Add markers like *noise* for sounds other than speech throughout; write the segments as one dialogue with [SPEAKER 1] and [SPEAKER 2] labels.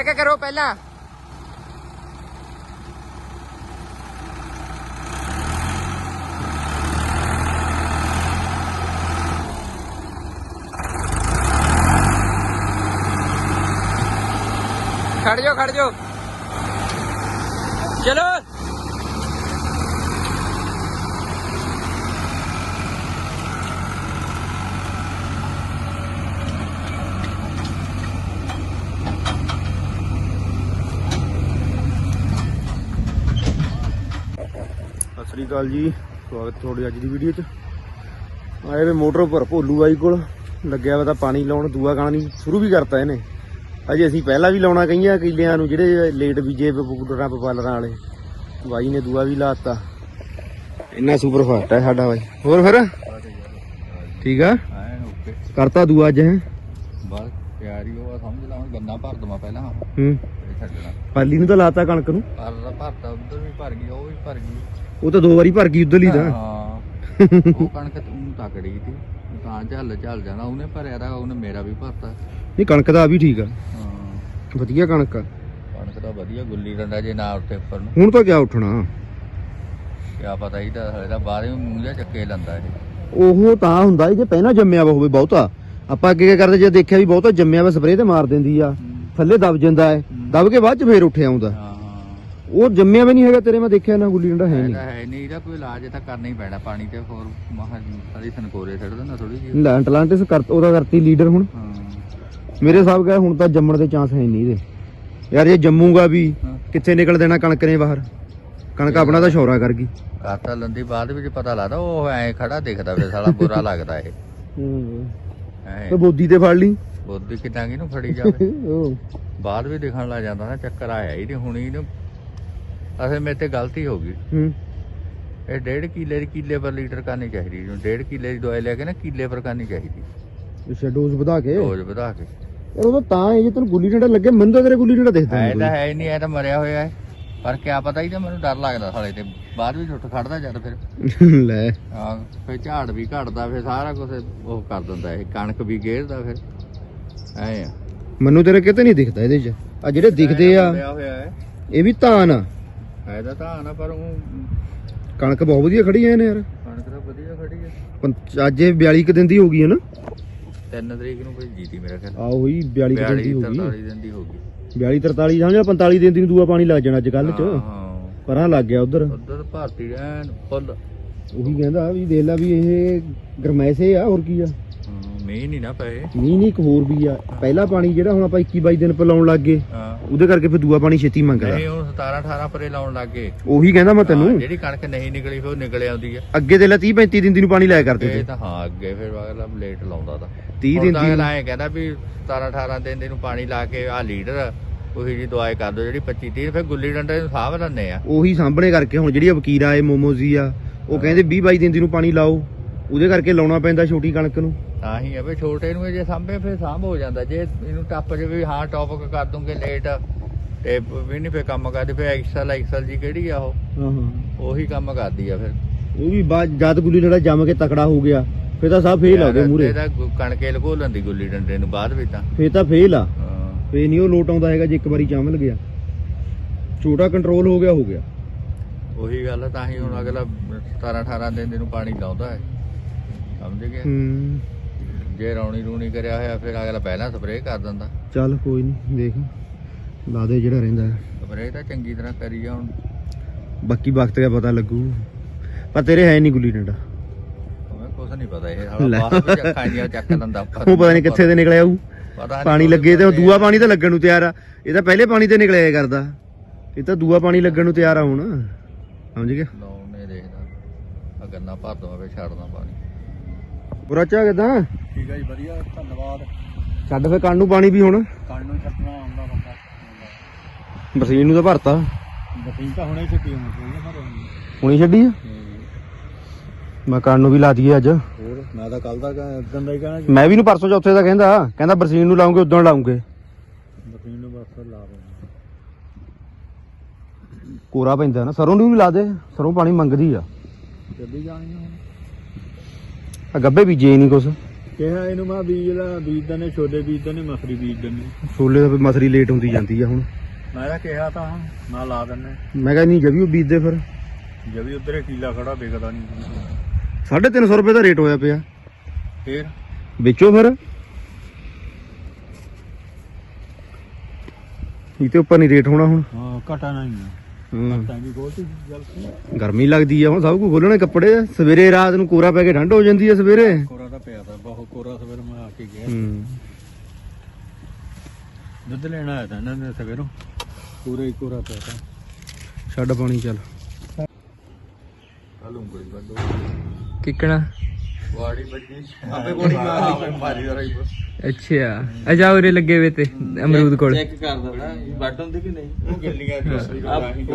[SPEAKER 1] ਪਿੱਛੇ ਕਰੋ ਕਰੋ ਪਹਿਲਾਂ ਖੜ ਜਾਓ ਖੜ ਜਾਓ ਚਲੋ
[SPEAKER 2] ਸਤਿ ਸ੍ਰੀ ਅਕਾਲ ਜੀ। ਸਵਾਗਤ ਤੁਹਾਡੇ ਅੱਜ ਦੀ ਵੀਡੀਓ 'ਚ। ਆਏ ਵੇ ਮੋਟਰ ਉੱਪਰ ਭੋਲੂ ਬਾਈ ਕੋਲ। ਲੱਗਿਆ ਵਾ ਤਾਂ ਪਾਣੀ ਲਾਉਣ ਦੂਆ ਗਾਣੀ ਸ਼ੁਰੂ ਵੀ ਕਰਤਾ ਇਹਨੇ। ਅਜੇ ਅਸੀਂ ਪਹਿਲਾਂ ਵੀ ਲਾਉਣਾ ਕਈਆਂ ਕਿੱਲਿਆਂ ਨੂੰ ਜਿਹੜੇ ਲੇਟ ਬੀਜੇ ਬੁੱਡਰਾਂ ਪਪਾਲਰਾਂ ਵਾਲੇ। ਬਾਈ ਨੇ ਦੂਆ ਵੀ ਲਾਤਾ। ਇੰਨਾ ਸੁਪਰ ਫਾਸਟ ਹੈ ਸਾਡਾ ਬਾਈ। ਹੋਰ ਫਿਰ? ਠੀਕ ਆ? ਕਰਤਾ ਦੂਆ ਅੱਜ ਹੈ?
[SPEAKER 3] ਬਸ ਤਿਆਰੀ ਉਹ ਆ, ਸਮਝ ਲਾ ਹੁਣ ਗੰਨਾ ਭਰ ਦਵਾਂ ਪਹਿਲਾਂ।
[SPEAKER 2] ਹੂੰ।
[SPEAKER 3] ਛੱਡਣਾ।
[SPEAKER 2] ਪਾਲੀ ਨੂੰ ਤਾਂ ਲਾਤਾ ਕਣਕ ਨੂੰ।
[SPEAKER 3] ਪਰ ਭਰਤਾ ਉਧਰ ਵੀ ਭਰ ਗਈ ਉਹ ਵੀ ਭਰ ਗਈ।
[SPEAKER 2] ਉਹ ਤਾਂ ਦੋ ਵਾਰੀ ਭਰ ਗਈ ਉਧਰਲੀ ਤਾਂ।
[SPEAKER 3] ਹਾਂ। ਉਹ ਕਣਕ ਤੂੰ ਤਕੜੀ ਸੀ। ਤਾਂ ਝੱਲ ਝੱਲ ਜਾਣਾ ਉਹਨੇ ਭਰਿਆ ਦਾ ਉਹਨੇ ਮੇਰਾ ਵੀ ਭਰਤਾ।
[SPEAKER 2] ਨਹੀਂ ਕਣਕ ਦਾ ਆ ਵੀ ਠੀਕ ਆ।
[SPEAKER 3] ਹਾਂ।
[SPEAKER 2] ਵਧੀਆ ਕਣਕ ਆ।
[SPEAKER 3] ਕਣਕ ਦਾ ਵਧੀਆ ਗੁੱਲੀ ਡੰਡਾ ਜੇ ਨਾ ਉੱਤੇ ਉੱਪਰ ਨੂੰ।
[SPEAKER 2] ਹੁਣ ਤਾਂ ਕਿਆ ਉੱਠਣਾ।
[SPEAKER 3] ਕਿਆ ਪਤਾ ਹੀ ਤਾਂ ਹਲੇ ਤਾਂ ਬਾਹਰੇ ਮੂੰਹ ਜਿਹਾ ਚੱਕੇ ਲੰਦਾ ਇਹ।
[SPEAKER 2] ਉਹ ਤਾਂ ਹੁੰਦਾ ਜੇ ਪਹਿਲਾਂ ਜੰਮਿਆ ਵਾ ਹੋਵੇ ਬਹੁਤਾ। ਆਪਾਂ ਅੱਗੇ ਕੀ ਕਰਦੇ ਜੇ ਦੇਖਿਆ ਵੀ ਬਹੁਤਾ ਜੰਮਿਆ ਵਾ ਸਪਰੇਅ ਤੇ ਮਾਰ ਦਿੰਦੀ ਆ। ਥੱਲੇ ਦਬ ਜਾਂਦਾ ਹੈ ਦਬ ਕੇ ਬਾਅਦ ਚ ਫੇਰ ਉੱਠ ਆਉਂਦਾ
[SPEAKER 3] ਹਾਂ।
[SPEAKER 2] ਉਹ ਜੰਮਿਆ ਵੀ ਨਹੀਂ ਹੈਗਾ ਤੇਰੇ ਮੈਂ ਦੇਖਿਆ ਨਾ ਗੁੱਲੀ ਡੰਡਾ ਹੈ ਨਹੀਂ।
[SPEAKER 3] ਹੈ ਨਹੀਂ ਇਹਦਾ ਕੋਈ ਇਲਾਜ ਤਾਂ ਕਰਨਾ ਹੀ ਪੈਣਾ ਪਾਣੀ ਤੇ ਹੋਰ ਮਹਾ ਸਾਰੀ ਸਨਕੋਰੇ ਛੱਡ ਦੇਣਾ ਥੋੜੀ ਜਿਹੀ।
[SPEAKER 2] ਲੈ ਅਟਲਾਂਟਿਸ ਕਰ ਉਹਦਾ ਕਰਤੀ ਲੀਡਰ ਹੁਣ।
[SPEAKER 3] ਹਾਂ।
[SPEAKER 2] ਮੇਰੇ ਹਿਸਾਬ ਕਹੇ ਹੁਣ ਤਾਂ ਜੰਮਣ ਦੇ ਚਾਂਸ ਹੈ ਨਹੀਂ ਇਹਦੇ। ਯਾਰ ਇਹ ਜੰਮੂਗਾ ਵੀ
[SPEAKER 3] ਹਾਂ।
[SPEAKER 2] ਕਿੱਥੇ ਨਿਕਲ ਦੇਣਾ ਕਣਕ ਨੇ ਬਾਹਰ। ਕਣਕ ਆਪਣਾ ਤਾਂ ਸ਼ੌਰਾ ਕਰ ਗਈ।
[SPEAKER 3] ਕਾਤਾ ਲੰਦੀ ਬਾਅਦ ਵਿੱਚ ਪਤਾ ਲੱਗਦਾ ਉਹ ਐ ਖੜਾ ਦਿਖਦਾ ਵੇ ਸਾਲਾ ਬੁਰਾ *laughs* ਲੱਗਦਾ ਇਹ। ਐ।
[SPEAKER 2] ਤੇ ਬੋਦੀ ਤੇ ਫੜ ਲਈ।
[SPEAKER 3] ਬੁੱਧੀ ਕਿਦਾਂ ਨੂੰ ਫੜੀ ਜਾਵੇ। *laughs*
[SPEAKER 2] ਉਹ।
[SPEAKER 3] ਬਾਅਦ ਵੀ ਦਿਖਣ ਲੱਗ ਜਾਂਦਾ ਨਾ ਚੱਕਰ ਆਇਆ ਹੀ ਨਹੀਂ ਹੁਣੀ ਨੂੰ ਅਸੇ ਮੇਰੇ ਤੇ ਗਲਤੀ ਹੋ ਗਈ।
[SPEAKER 2] ਹੂੰ।
[SPEAKER 3] ਇਹ ਡੇਢ ਕਿੱਲੇ ਦੀ ਕਿੱਲੇ ਪਰ ਲੀਟਰ ਕਰਨੀ ਚਾਹੀਦੀ ਜਿਹਨੂੰ ਡੇਢ ਕਿੱਲੇ ਦੀ ਦਵਾਈ ਲੈ ਕੇ ਨਾ ਕਿੱਲੇ ਪਰ ਕਰਨੀ ਚਾਹੀਦੀ।
[SPEAKER 2] ਅੱਛਾ ਡੋਜ਼ ਵਧਾ ਕੇ? ਯਾਰ
[SPEAKER 3] ਰੋਜ਼ ਵਧਾ ਕੇ।
[SPEAKER 2] ਉਹ ਤਾਂ ਤਾਂ ਇਹ ਜੇ ਤੈਨੂੰ ਗੁੱਲੀ ਡੰਡਾ ਲੱਗੇ ਮੈਨੂੰ ਤਾਂ ਤੇਰੇ ਗੁੱਲੀ ਡੰਡਾ ਦਿਖਦਾ
[SPEAKER 3] ਐ
[SPEAKER 2] ਨਹੀਂ
[SPEAKER 3] ਤਾਂ ਹੈ ਹੀ ਨਹੀਂ ਐ ਤਾਂ ਮਰਿਆ ਹੋਇਆ ਹੈ। ਪਰ ਕਿਆ ਪਤਾ ਹੀ ਤਾਂ ਮੈਨੂੰ ਡਰ ਲੱਗਦਾ ਸਾਲੇ ਤੇ। ਬਾਅਦ ਵਿੱਚ ਉੱਠ ਖੜਦਾ ਜਦ ਫਿਰ।
[SPEAKER 2] ਕੋਈ। *laughs* ਲੈ।
[SPEAKER 3] ਹਾਂ ਫਿਰ ਝਾੜ ਵੀ ਘਟਦਾ ਫਿਰ ਸਾਰਾ ਕੁਝ ਉਹ ਕਰ ਦਿੰਦਾ ਇਹ ਕਣਕ ਵੀ ਗੇਰਦਾ ਫਿਰ। ਐ ਆ।
[SPEAKER 2] ਮੈਨੂੰ ਤੇਰੇ ਕਿਤੇ ਨਹੀਂ ਦਿਖਦਾ ਇਹਦੇ 'ਚ। ਆ ਜਿਹੜੇ ਦਿਖਦੇ ਆ
[SPEAKER 3] ਮਰਿਆ ਹੋਇਆ ਹੈ।
[SPEAKER 2] ਇਹ ਵੀ ਧਾਨ ਆ।
[SPEAKER 3] ਫਾਇਦਾ ਤਾਂ ਆਣਾ ਪਰ ਉਹ
[SPEAKER 2] ਕਣਕ ਬਹੁਤ ਵਧੀਆ ਖੜੀ ਐ ਨੇ ਯਾਰ।
[SPEAKER 3] ਕਣਕ ਤਾਂ ਵਧੀਆ ਖੜੀ ਹੈ
[SPEAKER 2] ਪੰਜ- ਅੱਜ ਇਹ 42 ਕੁ ਦਿਨ ਦੀ ਹੋ ਗਈ ਹੈ ਨਾ?
[SPEAKER 3] 3 ਤਰੀਕ ਨੂੰ ਭੇਜੀ ਤੀ ਮੇਰਾ ਖਿਆਲ।
[SPEAKER 2] ਆ ਉਹੀ 42 ਕੁ ਦਿਨ ਦੀ
[SPEAKER 3] 42
[SPEAKER 2] ਹੋ ਗਈ।
[SPEAKER 3] 43 ਦਿਨ ਦੀ ਹੋ ਗਈ।
[SPEAKER 2] 42 43 ਸਮਝਿਆ 45 ਦਿਨ ਦੀ ਨੂੰ ਦੂਆ ਪਾਣੀ ਲੱਗ ਜਾਣਾ ਅੱਜ ਕੱਲ ਚ।
[SPEAKER 3] ਹਾਂ, ਹਾਂ।
[SPEAKER 2] ਪਰਾਂ ਲੱਗ ਗਿਆ ਉਧਰ।
[SPEAKER 3] ਉਧਰ ਭਾਰਤੀ ਐਨ ਫੁੱਲ।
[SPEAKER 2] ਉਹੀ ਕਹਿੰਦਾ ਵੀ ਦੇਖ ਲੈ ਵੀ ਇਹ ਗਰਮੈਸੇ ਆ ਹੋਰ ਕੀ ਆ।
[SPEAKER 3] ਮੀਂਹ ਨਹੀਂ ਨਾ ਪਏ।
[SPEAKER 2] ਨਹੀਂ ਨਹੀਂ ਇੱਕ ਹੋਰ ਵੀ ਆ। ਪਹਿਲਾ ਪਾਣੀ ਜਿਹੜਾ ਹੁਣ ਆਪਾਂ 21 22 ਦਿਨ ਪਿਲਾਉਣ ਲੱਗ ਗਏ।
[SPEAKER 3] ਹਾਂ।
[SPEAKER 2] ਉਹਦੇ ਕਰਕੇ ਫਿਰ ਦੂਆ ਪਾਣੀ ਛੇਤੀ ਮੰਗਦਾ
[SPEAKER 3] ਨਹੀਂ ਹੁਣ 17 18 ਪਰੇ ਲਾਉਣ ਲੱਗ ਗਏ।
[SPEAKER 2] ਉਹੀ ਕਹਿੰਦਾ ਮੈਂ
[SPEAKER 3] ਹਾਂ,
[SPEAKER 2] ਤੈਨੂੰ
[SPEAKER 3] ਜਿਹੜੀ ਕਣਕ ਨਹੀਂ ਨਿਕਲੀ ਫਿਰ ਉਹ ਨਿਕਲ ਆਉਂਦੀ ਹੈ
[SPEAKER 2] ਅੱਗੇ ਦੇ ਲੈ 30 35 ਦਿਨ ਦੀ ਨੂੰ ਪਾਣੀ ਲਾਇਆ ਕਰਦੇ
[SPEAKER 3] ਇਹ
[SPEAKER 2] ਸੀ
[SPEAKER 3] ਤਾਂ ਹਾਂ ਅੱਗੇ ਫਿਰ ਅਗਲਾ ਲੇਟ ਲਾਉਂਦਾ ਤਾਂ।
[SPEAKER 2] 30
[SPEAKER 3] ਹੁਣ
[SPEAKER 2] ਦਿਨ
[SPEAKER 3] ਤਾਂ
[SPEAKER 2] ਦੀ
[SPEAKER 3] ਅਗਲਾ ਐਂ ਕਹਿੰਦਾ ਵੀ 17 18 ਦਿਨ ਦੇ ਨੂੰ ਪਾਣੀ ਲਾ ਕੇ ਆ ਲੀਡਰ ਉਹੀ ਜੀ ਦਵਾਈ ਕਰ ਦੋ ਜਿਹੜੀ 25 30 ਫਿਰ ਗੁੱਲੀ ਡੰਡੇ ਨੂੰ ਸਾਹ ਲੈਂਦੇ ਆ।
[SPEAKER 2] ਉਹੀ ਸਾਹਮਣੇ ਕਰਕੇ ਹੁਣ ਜਿਹੜੀ ਵਕੀਰ ਆਏ ਮੋਮੋਜ਼ੀ ਆ ਉਹ ਕਹਿੰਦੇ 20 22 ਦਿਨ ਦੀ ਨੂੰ ਪਾਣੀ ਲਾਓ। ਉਹਦੇ ਕਰਕੇ ਲਾਉਣਾ ਪੈਂਦਾ ਛੋਟੀ ਕਣਕ ਨੂੰ।
[SPEAKER 3] ਤਾਂ ਹੀ ਆ ਵੀ ਛੋਟੇ ਨੂੰ ਜੇ ਸਾਂਭੇ ਫਿਰ ਸਾਂਭ ਹੋ ਜਾਂਦਾ। ਜੇ ਇਹਨੂੰ ਟੱਪ ਜੇ ਵੀ ਹਾਂ ਟੌਪਿਕ ਕਰ ਦੂੰਗੇ ਲੇਟ ਤੇ ਵੀ ਨਹੀਂ ਫਿਰ ਕੰਮ ਕਰਦੀ ਫਿਰ ਐਕਸਲ ਐਕਸਲ ਜੀ ਕਿਹੜੀ ਆ ਉਹ?
[SPEAKER 2] ਹਾਂ ਹਾਂ।
[SPEAKER 3] ਉਹੀ ਕੰਮ ਕਰਦੀ ਆ ਫਿਰ।
[SPEAKER 2] ਉਹ ਵੀ ਬਾਅਦ ਜਦ ਗੁੱਲੀ ਡੰਡਾ ਜੰਮ ਕੇ ਤਕੜਾ ਹੋ ਗਿਆ ਫੇਰ ਤਾਂ ਸਭ ਫੇਲ ਆ ਗਏ ਮੂਰੇ
[SPEAKER 3] ਇਹਦਾ ਗੁ- ਕਣਕੇ ਲਗੋ ਲੈਂਦੀ ਗੁੱਲੀ ਡੰਡੇ ਨੂੰ ਬਾਅਦ ਵਿੱਚ ਤਾਂ।
[SPEAKER 2] ਫੇਰ ਤਾਂ ਫੇਲ ਆ। ਫੇਰ ਨਹੀਂ ਉਹ ਲੋਟ ਆਉਂਦਾ ਹੈਗਾ ਜੇ ਇੱਕ ਵਾਰੀ ਜੰਮ ਗਿਆ। ਛੋਟਾ ਕੰਟਰੋਲ ਹੋ ਗਿਆ ਹੋ ਗਿਆ।
[SPEAKER 3] ਉਹੀ ਗੱਲ ਤਾਂ ਹੀ ਹੁਣ ਅਗਲਾ 17 18 ਦਿਨ ਦੇ ਨੂੰ ਪਾਣੀ ਲਾਉਂਦਾ ਹੈ। ਸਮਝ ਗਏ?
[SPEAKER 2] ਹੂੰ।
[SPEAKER 3] ਜੇ ਰੌਣੀ ਰੂਣੀ ਕਰਿਆ ਹੋਇਆ ਫਿਰ ਅਗਲਾ ਪਹਿਲਾਂ ਸਪਰੇਅ ਕਰ ਦਿੰਦਾ।
[SPEAKER 2] ਚੱਲ ਕੋਈ ਨਹੀਂ ਦੇਖ। ਲਾ ਦੇ ਜਿਹੜਾ ਰਹਿੰਦਾ।
[SPEAKER 3] ਸਪਰੇਅ ਤਾਂ ਚੰਗੀ ਤਰ੍ਹਾਂ ਕਰੀ ਜਾ ਹੁਣ।
[SPEAKER 2] ਬਾਕੀ ਵਕਤ ਦਾ ਪਤਾ ਲੱਗੂ। ਪਰ ਤੇਰੇ ਹੈ ਨਹੀਂ ਗੁੱਲੀ ਡੰਡਾ।
[SPEAKER 3] ਮੈਂ ਕੁਝ ਨਹੀਂ ਪਤਾ ਇਹ। ਹਾਲਾ ਬਾਹਰ ਵੀ ਚੱਕਾਂ ਜਿਹਾ ਚੱਕ ਲੈਂਦਾ
[SPEAKER 2] ਉਹ ਪਤਾ ਨਹੀਂ ਕਿੱਥੇ ਦੇ ਨਿਕਲਿਆ ਉਹ।
[SPEAKER 3] ਪਤਾ
[SPEAKER 2] ਪਾਣੀ ਲੱਗੇ ਤੇ ਉਹ ਦੂਆ ਪਾਣੀ ਤਾਂ ਲੱਗਣ ਨੂੰ ਤਿਆਰ ਆ। ਇਹ ਤਾਂ ਪਹਿਲੇ ਪਾਣੀ ਤੇ ਨਿਕਲਿਆ ਕਰਦਾ। ਇਹ ਤਾਂ ਦੂਆ ਪਾਣੀ ਲੱਗਣ ਨੂੰ ਤਿਆਰ ਆ ਹੁਣ। ਸਮਝ ਗਿਆ?
[SPEAKER 3] ਲਾਉਣੇ ਦੇਖਦਾ। ਆ ਗੰਨਾ ਭਰ ਦਵਾਂ ਛੱਡਦਾ ਪਾਣੀ।
[SPEAKER 2] ਬੁਰਾ ਚਾ ਕਿਦਾਂ?
[SPEAKER 3] ਠੀਕ ਹੈ ਜੀ ਵਧੀਆ ਧੰਨਵਾਦ।
[SPEAKER 2] ਛੱਡ ਫੇ ਕੰਨ ਨੂੰ ਪਾਣੀ ਵੀ ਹੁਣ।
[SPEAKER 3] ਕੰਨ ਨੂੰ ਛੱਡਣਾ ਆਉਂਦਾ ਬੰਦਾ।
[SPEAKER 2] ਬਰਸੀਨ ਨੂੰ ਤਾਂ ਭਰਤਾ।
[SPEAKER 3] ਬਸੀਨ ਤਾਂ ਹੁਣੇ ਛੱਡੀ ਹੁੰਦੀ ਪਰ
[SPEAKER 2] ਹੁਣੀ। ਛੱਡੀ ਆ? ਮੈਂ ਕੰਨ ਨੂੰ ਵੀ ਲਾ ਦਈਏ ਅੱਜ।
[SPEAKER 3] ਹੋਰ ਮੈਂ ਤਾਂ ਕੱਲ ਦਾ ਇਦਾਂ ਦਾ ਹੀ ਕਹਿਣਾ
[SPEAKER 2] ਮੈਂ ਵੀ ਨੂੰ ਪਰਸੋਂ ਚੌਥੇ ਦਾ ਕਹਿੰਦਾ ਕਹਿੰਦਾ ਬਰਸੀਨ ਨੂੰ ਲਾਉਂਗੇ ਉਦੋਂ ਲਾਉਂਗੇ।
[SPEAKER 3] ਬਸੀਨ ਨੂੰ ਬਸ ਲਾ ਦੇ
[SPEAKER 2] ਕੋਰਾ ਪੈਂਦਾ ਨਾ ਸਰੋਂ ਨੂੰ ਵੀ ਲਾ ਦੇ ਸਰੋਂ ਪਾਣੀ ਮੰਗਦੀ ਆ।
[SPEAKER 3] ਚੱਲੀ ਜਾਣੀ ਹੁਣ।
[SPEAKER 2] ਆ ਗੱਬੇ ਬੀਜੇ ਨਹੀਂ ਕੁਛ।
[SPEAKER 3] ਕਿਹਾ ਇਹਨੂੰ ਮੈਂ ਬੀਜ ਲਾ ਬੀਜ ਦਨੇ ਛੋਲੇ ਬੀਜ ਦਨੇ ਮਸਰੀ ਬੀਜ ਦਨੇ
[SPEAKER 2] ਛੋਲੇ ਵੀ ਮਸਰੀ ਲੇਟ ਹੁੰਦੀ ਜਾਂਦੀ ਆ ਹੁਣ।
[SPEAKER 3] ਮੈਂ ਤਾਂ ਕਿਹਾ ਤਾਂ ਨਾ ਲਾ ਦਨੇ
[SPEAKER 2] ਮੈਂ ਕਹਿੰਦਾ ਨਹੀਂ ਜਵੀ ਉਹ ਬੀਜਦੇ ਫਿਰ।
[SPEAKER 3] ਜੇ ਵੀ ਉਧਰੇ ਕੀਲਾ ਖੜਾ ਵਿਕਦਾ ਨਹੀਂ।
[SPEAKER 2] 350 ਰੁਪਏ ਦਾ ਰੇਟ ਹੋਇਆ ਪਿਆ।
[SPEAKER 3] ਫੇਰ?
[SPEAKER 2] ਵੇਚੋ ਫਿਰ। ਇਹ ਤੇ ਉੱਪਰ ਨਹੀਂ ਰੇਟ ਹੋਣਾ ਹੁਣ।
[SPEAKER 3] ਹਾਂ ਘਟਾ ਨਹੀਂ
[SPEAKER 2] ਗਰਮੀ ਲੱਗਦੀ ਆ ਹੁਣ ਸਭ ਕੁਝ ਖੋਲਣੇ ਕੱਪੜੇ ਆ। ਸਵੇਰੇ ਰਾਤ ਨੂੰ ਕੋਰਾ ਪੈ ਕੇ ਠੰਡ ਹੋ ਜਾਂਦੀ ਆ ਸਵੇਰੇ।
[SPEAKER 3] ਕੋਰਾ ਤਾਂ ਪਿਆ ਤਾ ਬਹੁਤ ਕੋਰਾ ਸਵੇਰ ਮੈਂ ਆ ਕੇ ਗਿਆ ਦੁੱਧ ਲੈਣਾ ਆਇਆ ਤਾਂ ਇਹਨਾਂ ਨੇ ਸਵੇਰੋਂ। ਪੂਰਾ ਹੀ ਕੋਰਾ ਪਿਆ ਤਾ।
[SPEAKER 2] ਛੱਡ ਪਾਣੀ ਚੱਲ।
[SPEAKER 1] ਕਿੱਕਣਾ?
[SPEAKER 3] ਵਾੜੀ ਬੱਜੀ
[SPEAKER 2] ਆਪੇ ਗੋਲੀ ਮਾਰ
[SPEAKER 3] ਮਾਰੀ ਦਾ ਰਹੀ
[SPEAKER 1] ਅੱਛਾ। ਅਜਾ ਉਰੇ ਲੱਗੇ ਵੇ ਤੇ ਅਮਰੂਦ ਕੋਲ।
[SPEAKER 4] ਚੈੱਕ ਕਰ ਦਿੰਦਾ ਵੱਟ ਹੁੰਦੀ ਕਿ ਨਹੀਂ?
[SPEAKER 3] ਉਹ ਗਿੱਲੀਆਂ ਦੀ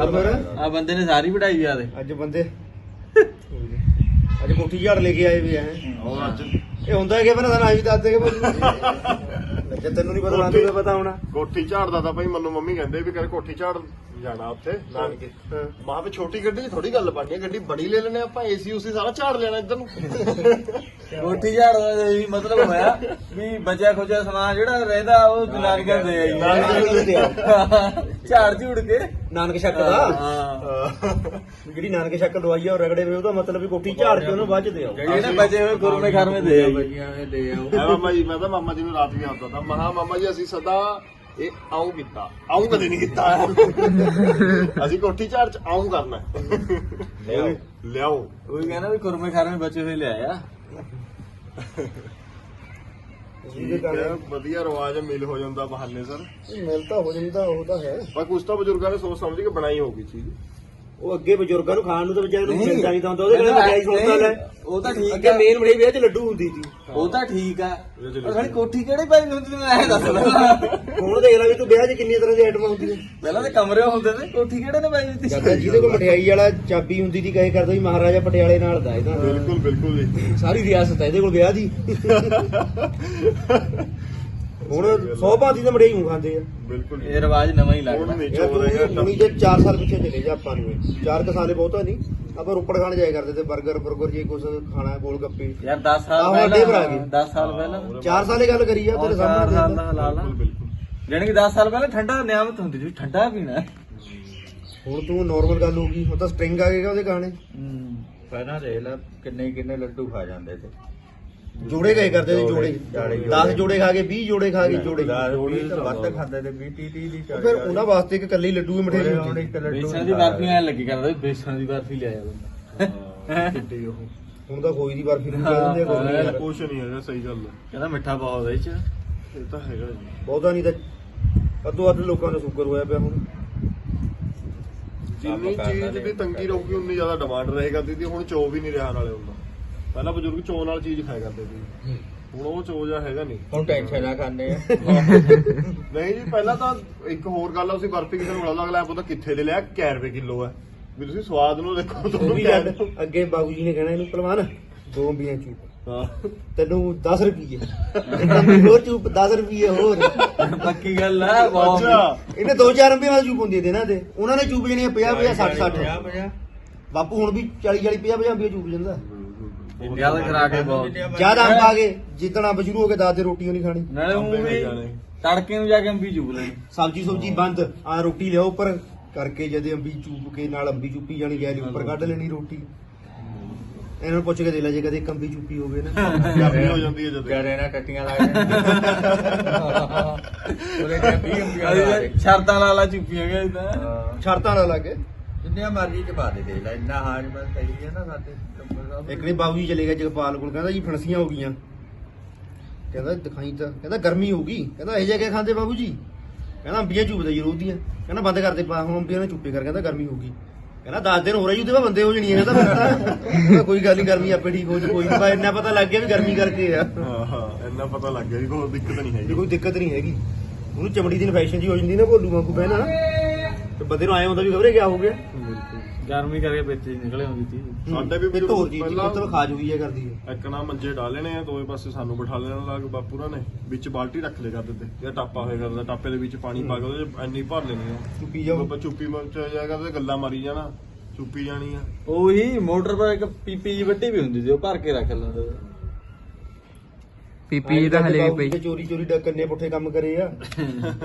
[SPEAKER 2] ਅਮਰ
[SPEAKER 4] ਆ ਬੰਦੇ ਨੇ ਸਾਰੀ ਵਢਾਈ ਆ ਦੇ।
[SPEAKER 2] ਅੱਜ ਬੰਦੇ। ਅੱਜ ਕੋਠੀ ਝਾੜ ਲੈ ਕੇ ਆਏ ਵੀ ਹੈ।
[SPEAKER 3] ਉਹ ਅੱਜ।
[SPEAKER 2] ਇਹ ਹੁੰਦਾ ਕਿ ਬਣਾ ਨਾ ਵੀ ਦੱਸ ਦੇ ਕਿ ਜੇ ਤੈਨੂੰ ਨਹੀਂ ਪਤਾ ਮੈਨੂੰ ਪਤਾ ਹੋਣਾ।
[SPEAKER 5] ਕੋਠੀ ਝਾੜਦਾ ਤਾਂ ਭਾਈ ਮੈਨੂੰ ਮੰਮੀ ਕਹਿੰਦੇ ਵੀ ਕਰ ਕੋਠੀ ਝਾੜ। ਜਾਣਾ ਉੱਥੇ। ਨਾਨਕੇ ਮਾਂ ਵੀ ਛੋਟੀ ਗੱਡੀ ਥੋੜੀ ਗੱਲ ਬਣਨੀ ਹੈ ਗੱਡੀ ਬੜੀ ਲੈ ਲੈਣੇ ਆਪਾਂ ਏਸੀ ਉਸੀ ਸਾਰਾ ਝਾੜ ਲੈਣਾ ਇੱਧਰ ਨੂੰ। *laughs*
[SPEAKER 4] ਕੋਠੀ ਝਾੜਦਾ ਦਾ ਇਹੀ ਮਤਲਬ ਹੋਇਆ ਵੀ ਬਚਿਆ ਖੋਜਿਆ ਸਮਾਨ ਜਿਹੜਾ ਰਹਿੰਦਾ ਉਹ ਨਾਨਕਾਂ ਦੇ ਆਈ *laughs* ਝਾੜ ਝੂੜ ਕੇ।
[SPEAKER 2] ਨਾਨਕ ਛੱਕ ਦਾ?
[SPEAKER 4] ਹਾਂ।
[SPEAKER 2] ਜਿਹੜੀ ਨਾਨਕ ਛੱਕ ਲਵਾਈ ਆ ਉਹ ਰਗੜੇ ਵੇ ਉਹਦਾ ਮਤਲਬ ਵੀ ਕੋਠੀ ਝਾੜ ਕੇ ਉਹਨੂੰ ਵੱਜ ਦਿਓ
[SPEAKER 4] ਜਿਹੜੇ ਬਚੇ ਹੋਏ ਗੁਰਮੇ ਖਰਮੇ ਦੇ ਆਈ
[SPEAKER 3] ਬੱਜੀਆਂ ਨੇ ਦੇ ਆਓ
[SPEAKER 5] ਮਾਮਾ ਜੀ ਮੈਂ ਤਾਂ ਮਾਮਾ ਜੀ ਨੂੰ ਰਾਤ ਵੀ ਆਉਂਦਾ ਤਾਂ ਮਹਾ ਮਾਮਾ ਜੀ ਅਸੀਂ ਸਦਾ ਇਹ ਆਉਂ ਕੀਤਾ। ਆਉਂ ਕਦੇ ਨਹੀਂ ਕੀਤਾ। ਅਸੀਂ ਕੋਠੀ ਝਾੜ ਚ ਆਉਂ ਕਰਨਾ। ਲਿਆਓ। ਲਿਆਓ।
[SPEAKER 4] ਉਹ ਵੀ ਕਹਿੰਦਾ ਵੀ ਗੁਰਮੇ ਖਰਮੇ ਬਚੇ ਹੋਏ ਲਿਆਇਆ।
[SPEAKER 5] ਠੀਕ ਹੈ ਵਧੀਆ ਰਿਵਾਜ ਮਿਲ ਹੋ ਜਾਂਦਾ ਬਹਾਨੇ ਸਰ।
[SPEAKER 2] ਮਿਲ ਤਾਂ ਹੋ ਜਾਂਦਾ ਉਹ ਤਾਂ ਹੈ।
[SPEAKER 5] ਪਰ ਕੁਝ ਤਾਂ ਬਜ਼ੁਰਗਾਂ ਨੇ ਸੋਚ ਸਮਝ ਕੇ ਬਣਾਈ ਹੋਗੀ ਚੀਜ਼।
[SPEAKER 2] ਉਹ ਅੱਗੇ ਬਜ਼ੁਰਗਾਂ ਨੂੰ ਖਾਣ ਨੂੰ ਤਾਂ ਵਿਚਾਰੇ ਨੂੰ ਮਿਲਦਾ ਨਹੀਂ ਤਾਂ ਹੁੰਦਾ ਉਹਦੇ ਨਾਲ ਮਠਿਆਈ ਸੋਚਦਾ ਲੈ।
[SPEAKER 4] ਉਹ ਤਾਂ ਠੀਕ
[SPEAKER 2] ਅੱਗੇ
[SPEAKER 4] ਆ।
[SPEAKER 2] ਮੇਨ ਮਠਿਆਈ ਵਿਆਹ ਚ ਲੱਡੂ ਹੁੰਦੀ ਸੀ।
[SPEAKER 4] ਉਹ ਤਾਂ ਠੀਕ ਆ। ਪਰ ਸਾਡੀ ਕੋਠੀ ਕਿਹੜੀ ਪਾਈ ਹੁੰਦੀ ਤੈਨੂੰ ਐ ਦੱਸ ਪਹਿਲਾਂ
[SPEAKER 2] ਹੁਣ ਦੇਖ ਲੈ ਵੀ ਤੂੰ ਵਿਆਹ 'ਚ ਕਿੰਨੀ ਤਰ੍ਹਾਂ ਦੀ ਆਈਟਮਾਂ ਹੁੰਦੀਆਂ।
[SPEAKER 4] ਪਹਿਲਾਂ ਤੇ ਕਮਰੇ ਹੁੰਦੇ ਨੇ ਕੋਠੀ ਕਿਹੜੇ ਨੇ ਪਾਈ ਦਿੱਤੀ?
[SPEAKER 2] ਜਦ ਜਿਹਦੇ ਕੋਲ ਮਠਿਆਈ ਵਾਲਾ ਚਾਬੀ ਹੁੰਦੀ ਸੀ ਕਹੇ ਕਰਦਾ ਵੀ ਮਹਾਰਾਜਾ ਪਟਿਆਲੇ ਨਾਲ ਦਾ ਇਹਦਾ।
[SPEAKER 5] ਬਿਲਕੁਲ ਬਿਲਕੁਲ ਜੀ।
[SPEAKER 2] ਸਾਰੀ ਰਿਆਸਤ ਹੈ ਇਹਦੇ ਕੋਲ ਵਿਆਹ ਦੀ। *laughs* ਹੁਣ 100 ਭਾਂਤੀ ਦੇ ਮਠਿਆਈ ਨੂੰ ਖਾਂਦੇ ਆ।
[SPEAKER 5] ਬਿਲਕੁਲ।
[SPEAKER 4] ਇਹ ਰਿਵਾਜ ਨਵਾਂ ਹੀ ਲੱਗਦਾ।
[SPEAKER 2] ਯਾਰ ਤੂੰ ਹੁਣੀ ਜੇ 4 ਸਾਲ ਪਿੱਛੇ ਚਲੇ ਜਾ ਆਪਾਂ ਨੂੰ। ਇਹ। ਚਾਰ ਕੁ ਸਾਲੇ ਬਹੁਤਾ ਨਹੀਂ। ਆਪਾਂ ਰੋਪੜ ਖਾਣ ਜਾਇਆ ਕਰਦੇ ਤੇ 버ਗਰ 버ਗਰ ਜੇ ਕੁਝ ਖਾਣਾ ਗੋਲ ਗੱਪੇ।
[SPEAKER 4] ਯਾਰ 10 ਸਾਲ
[SPEAKER 2] ਆਹੋ,
[SPEAKER 4] ਪਹਿਲਾਂ
[SPEAKER 2] ਅੱਡੇ ਪਰ ਆ ਗਏ।
[SPEAKER 4] 10 ਸਾਲ ਪਹਿਲਾਂ।
[SPEAKER 2] 4 ਸਾਲੇ ਗੱਲ ਕਰੀ ਆ ਤੇਰੇ
[SPEAKER 4] ਸਾਲ
[SPEAKER 2] ਸਾਹਮਣੇ
[SPEAKER 4] ਦਾ ਲਾ ਲਾ
[SPEAKER 5] ਬਿਲਕੁਲ ਬਿਲਕੁਲ।
[SPEAKER 4] ਜਾਣੀ ਕਿ 10 ਸਾਲ ਪਹਿਲਾਂ ਠੰਡਾ ਨਿਆਮਤ ਹੁੰਦੀ ਸੀ ਠੰਡਾ ਪੀਣਾ।
[SPEAKER 2] ਹੁਣ ਤੂੰ ਨਾਰਮਲ ਗੱਲ ਹੋ ਗਈ ਹੁਣ ਤਾਂ ਸਟ੍ਰਿੰਗ ਆ ਗਏਗਾ ਉਹਦੇ ਗਾਣੇ
[SPEAKER 3] ਪਹਿਲਾਂ ਦੇਖ ਲੈ ਕਿੰਨੇ ਕਿੰਨੇ ਲੱਡੂ ਖਾ ਜਾਂਦੇ ਤੇ।
[SPEAKER 2] ਜੋੜੇ ਗਏ ਕਰਦੇ ਤੇ ਜੋੜੇ।
[SPEAKER 3] ਜੋੜੇ,
[SPEAKER 2] 10 ਜੋੜੇ। ਖਾ ਕੇ 20 ਜੋੜੇ ਖਾ ਕੇ ਜੋੜੇ।
[SPEAKER 3] ਜੋੜੀ ਤਾਂ ਵੱਧ ਖਾਂਦੇ ਤੇ 20 30 ਦੀ
[SPEAKER 2] ਉਹ ਫਿਰ ਉਹਨਾਂ ਵਾਸਤੇ ਇੱਕ ਕੱਲੀ ਲੱਡੂ ਹੀ ਮਠਿਆਈ ਹੁੰਦੀ
[SPEAKER 4] ਬੇਸਣ ਦੀ ਬਰਫੀ ਐ ਲੱਗੀ ਕਰਦਾ ਵੀ ਬੇਸਣ ਦੀ ਬਰਫੀ ਲਿਆਇਆ ਬੰਦਾ
[SPEAKER 5] ਕਿੱਡੀ ਉਹ।
[SPEAKER 2] ਹੁਣ ਤਾਂ ਕੋਈ ਦੀ ਬਰਫੀ ਨੂੰ ਕਹਿ ਦਿੰਦੇ ਆ ਕੋਈ ਨਹੀਂ ਯਾਰ।
[SPEAKER 5] ਕੁਛ ਨਹੀਂ ਹੈਗਾ ਸਹੀ ਗੱਲ ਹੈ।
[SPEAKER 4] ਕਹਿੰਦਾ ਮਿੱਠਾ ਬਹੁਤ ਇਹ ਚ।
[SPEAKER 5] ਇਹ ਤਾਂ ਹੈਗਾ ਜੀ।
[SPEAKER 2] ਬਹੁਤਾ ਨਹੀਂ ਤਾਂ ਅੱਧੋ ਅੱਧ ਲੋਕਾਂ ਨੂੰ ਸ਼ੂਗਰ ਹੋਇਆ ਪਿਆ ਹੁਣ।
[SPEAKER 5] ਜਿੰਨੀ ਚੀਜ਼ ਦੀ ਤੰਗੀ ਰਹੂਗੀ ਉਨੀ ਜ਼ਿਆਦਾ ਡਿਮਾਂਡ ਰਹੇਗਾ ਦੀਦੀ। ਹੁਣ ਚੋ ਵੀ ਨਹੀਂ ਰਿਹਾ ਨਾਲੇ ਹੁੰਦਾ ਪਹਿਲਾਂ ਬਜ਼ੁਰਗ ਚੋ ਨਾਲ ਚੀਜ਼ ਖਾਇਆ ਕਰਦੇ ਸੀ। ਹੁਣ ਉਹ ਚੋ ਜਾਂ ਹੈਗਾ ਨਹੀਂ।
[SPEAKER 3] ਹੁਣ ਟੈਨਸ਼ਨ ਨਾ ਖਾਂਦੇ ਆ।
[SPEAKER 5] ਨਹੀਂ ਜੀ ਪਹਿਲਾਂ ਤਾਂ ਇੱਕ ਹੋਰ ਗੱਲ ਆ ਤੁਸੀਂ ਬਰਫੀ ਕਿਸੇ ਨੂੰ ਬੜਾ ਅਗਲਾ ਪਤਾ ਕਿੱਥੇ ਦੇ ਲਿਆ? ਕੈ ਰੁਪਏ ਕਿਲੋ ਹੈ ਵੀ ਤੁਸੀਂ ਸਵਾਦ ਨੂੰ ਦੇਖੋ ਤੁਹਾਨੂੰ
[SPEAKER 2] ਵੀ
[SPEAKER 5] ਕੈ
[SPEAKER 2] ਗੱਲ ਅੱਗੇ ਬਾਬੂ ਜੀ ਨੇ ਕਹਿਣਾ ਇਹਨੂੰ ਪਹਿਲਵਾਨ ਦੋ ਅੰਬੀਆਂ ਚੂਪ।
[SPEAKER 5] ਹਾਂ।
[SPEAKER 2] ਤੈਨੂੰ 10 ਰੁਪਏ ਹੋਰ ਚੂਪ 10 ਰੁਪਏ ਹੋਰ।
[SPEAKER 4] ਪੱਕੀ ਗੱਲ ਆ
[SPEAKER 5] ਅੱਛਾ।
[SPEAKER 2] ਇਹਨੇ ਦੋ ਚਾਰ ਅੰਬੀਆਂ ਵਾਲੀ ਚੂਪ ਹੁੰਦੀ ਹੈ ਇਹਨਾਂ ਦੇ। ਉਹਨਾਂ ਨੇ ਚੂਪ ਜਣੀਆਂ 50 50 60 60 ਬਾਪੂ ਹੁਣ ਵੀ 40 40 50 50 ਅੰਬੀਆਂ ਚੂਪ ਜਾਂਦਾ।
[SPEAKER 4] ਜ਼ਿਆਦਾ ਕਰਾ ਕੇ ਬਹੁਤ।
[SPEAKER 2] ਜ਼ਿਆਦਾ ਅੰਬ ਆ ਗਏ ਜਿੱਦਣ ਅੰਬ ਸ਼ੁਰੂ ਹੋ ਕੇ ਦਾਦੇ ਰੋਟੀ ਨਹੀਂ ਖਾਣੀ।
[SPEAKER 4] ਨਾਲੇ ਉਹ
[SPEAKER 5] ਅੰਬੇ
[SPEAKER 4] ਵੀ। ਤੜਕੇ ਨੂੰ ਜਾ ਕੇ ਅੰਬੀ ਚੂਬ ਲੈਣੀ।
[SPEAKER 2] ਸਬਜੀ ਸੁਬਜੀ ਬੰਦ ਆ ਰੋਟੀ ਲਿਆਓ ਉੱਪਰ ਕਰਕੇ ਜਦੇ ਅੰਬੀ ਚੂਪ ਕੇ ਨਾਲ ਅੰਬੀ ਚੂਪੀ ਜਾਣੀ ਗੈਰੀ ਉੱਪਰ ਕੱਢ ਲੈਣੀ ਰੋਟੀ। ਇਹਨਾਂ ਨੂੰ ਪੁੱਛ ਕੇ ਦੇ ਲੈ ਜੇ ਕਦੇ ਕੰਬੀ ਚੂਪੀ ਹੋਵੇ ਨਾ।
[SPEAKER 5] ਗਰਮੀ ਹੋ ਜਾਂਦੀ ਹੈ ਜਦੋਂ।
[SPEAKER 3] ਗਰੇ ਨਾ ਟੱਟੀਆਂ ਲਾ ਕੇ। ਉਹਦੇ ਤੇ 20 ਅੰਬੀਆਂ ਲਾ ਦੇ
[SPEAKER 4] ਸ਼ਰਤਾਂ ਲਾ ਲਾ ਚੁੱਪੀਆਂ ਗਏ ਤਾਂ।
[SPEAKER 2] ਸ਼ਰਤਾਂ ਨਾ ਲੱਗੇ
[SPEAKER 3] ਜਿੰਨੀਆਂ ਮਰਜ਼ੀ ਚ ਪਾ ਦੇ ਦੇ ਲੈ ਇੰਨਾ ਹਾਜ ਬਸ ਸਹੀ ਹੈ ਨਾ ਸਾਡੇ। ਦਾ
[SPEAKER 2] ਇੱਕ ਨੇ ਬਾਬੂ ਜੀ ਚਲੇ ਗਿਆ ਜਗਪਾਲ ਕੋਲ ਕਹਿੰਦਾ ਜੀ ਫਣਸੀਆਂ ਹੋ ਗਈਆਂ। ਕਹਿੰਦਾ ਦਿਖਾਈ ਤਾਂ ਕਹਿੰਦਾ ਗਰਮੀ ਹੋ ਗਈ। ਕਹਿੰਦਾ ਇਹ ਜਗ੍ਹਾ ਖਾਂਦੇ ਬਾਬੂ ਜੀ? ਕਹਿੰਦਾ ਅੰਬੀਆਂ ਚੂਪਦਾ ਜੀ ਰੋਜ਼ ਦੀਆਂ। ਕਹਿੰਦਾ ਬੰਦ ਕਰਦੇ ਪਾ ਹੁਣ ਅੰਬੀਆਂ ਨੇ ਚੁੱਪੇ ਕਰ ਕਹਿੰਦਾ ਗਰਮੀ ਹੋ ਗਈ। ਕਹਿੰਦਾ 10 ਦਿਨ ਹੋ ਰਹੇ ਉਹਦੇ ਬੰਦੇ ਹੋ ਜਾਣੀ ਕਹਿੰਦਾ ਫਿਰ ਕੋਈ ਗੱਲ ਨਹੀਂ ਗਰਮੀ ਆਪੇ ਠੀਕ ਹੋ ਜੂ ਕੋਈ ਨਹੀਂ ਇੰਨਾ ਪਤਾ ਲੱਗ ਗਿਆ ਵੀ ਗਰਮੀ ਕਰਕੇ ਆ।
[SPEAKER 5] ਹਾਂ ਹਾਂ ਇੰਨਾ ਪਤਾ ਲੱਗ ਗਿਆ ਵੀ ਕੋਈ ਦਿੱਕਤ ਨਹੀਂ ਹੈਗੀ।
[SPEAKER 2] ਕੋਈ ਦਿੱਕਤ ਨਹੀਂ ਹੈਗੀ। ਉਹਨੂੰ ਚਮੜੀ ਦੀ ਇਨਫੈਕਸ਼ਨ ਜੀ ਹੋ ਜਾਂਦੀ ਨਾ ਭੋਲੂ ਵਾਂਗੂ ਪਹਿਨਾ ਤੇ ਬੰਦੇ ਨੂੰ ਆਏ ਹੁੰਦਾ ਵੀ ਖਬਰੇ ਕਿਆ ਹੋ ਗਿਆ?
[SPEAKER 4] ਗਰਮੀ ਕਰਕੇ ਵਿੱਚ ਹੀ ਨਿਕਲੇ ਹੁੰਦੀ ਸੀ।
[SPEAKER 5] ਸਾਡੇ ਵੀ
[SPEAKER 2] ਫਿਰ ਧੋਰ ਜੀ
[SPEAKER 5] ਪਹਿਲਾਂ-
[SPEAKER 2] ਮਤਲਬ ਖਾਜ ਹੋਈ ਹੈ ਕਰਦੀ ਹੈ।
[SPEAKER 5] ਇੱਕ ਨਾ ਮੰਜੇ ਡਾਲਣੇ ਆ ਦੋਵੇਂ ਪਾਸੇ ਸਾਨੂੰ ਬਿਠਾ ਲੈਣਾ ਲੱਗ ਬਾਪੂਰਾ ਨੇ। ਵਿੱਚ ਬਾਲਟੀ ਰੱਖ ਲਿਆ ਕਰਦੇ ਤੇ। ਜਾਂ ਟਾਪਾ ਹੋਇਆ ਕਰਦਾ ਟਾਪੇ ਦੇ ਵਿੱਚ ਪਾਣੀ ਪਾ ਕੇ ਉਹਦੇ 'ਚ ਇੰਨੀ ਭਰ ਲੈਣੀ ਆ।
[SPEAKER 2] ਤੂੰ ਪੀ ਜਾਓ
[SPEAKER 5] ਬਾਬਾ ਚੁੱਪੀ ਮੰਚ ਜਾਇਆ ਕਰਦੇ ਗੱਲਾਂ ਮਾਰੀ ਜਾਣਾ ਚੁੱਪੀ ਜਾਣੀ ਆ।
[SPEAKER 4] ਉਹੀ ਮੋਟਰ ਪਰ ਇੱਕ ਪੀਪੀ ਜੀ ਵੱਡੀ ਵੀ ਹੁੰਦੀ ਸੀ ਉਹ ਭਰ ਕੇ ਰੱਖ ਲੈਂਦੇ।
[SPEAKER 1] ਪੀਪੀ ਤਾਂ ਹਲੇ ਵੀ ਪਈ।
[SPEAKER 2] ਚੋਰੀ ਚੋਰੀ ਡ ਕੰਨੇ ਪੁੱਠੇ ਕੰਮ ਕਰੇ ਆ।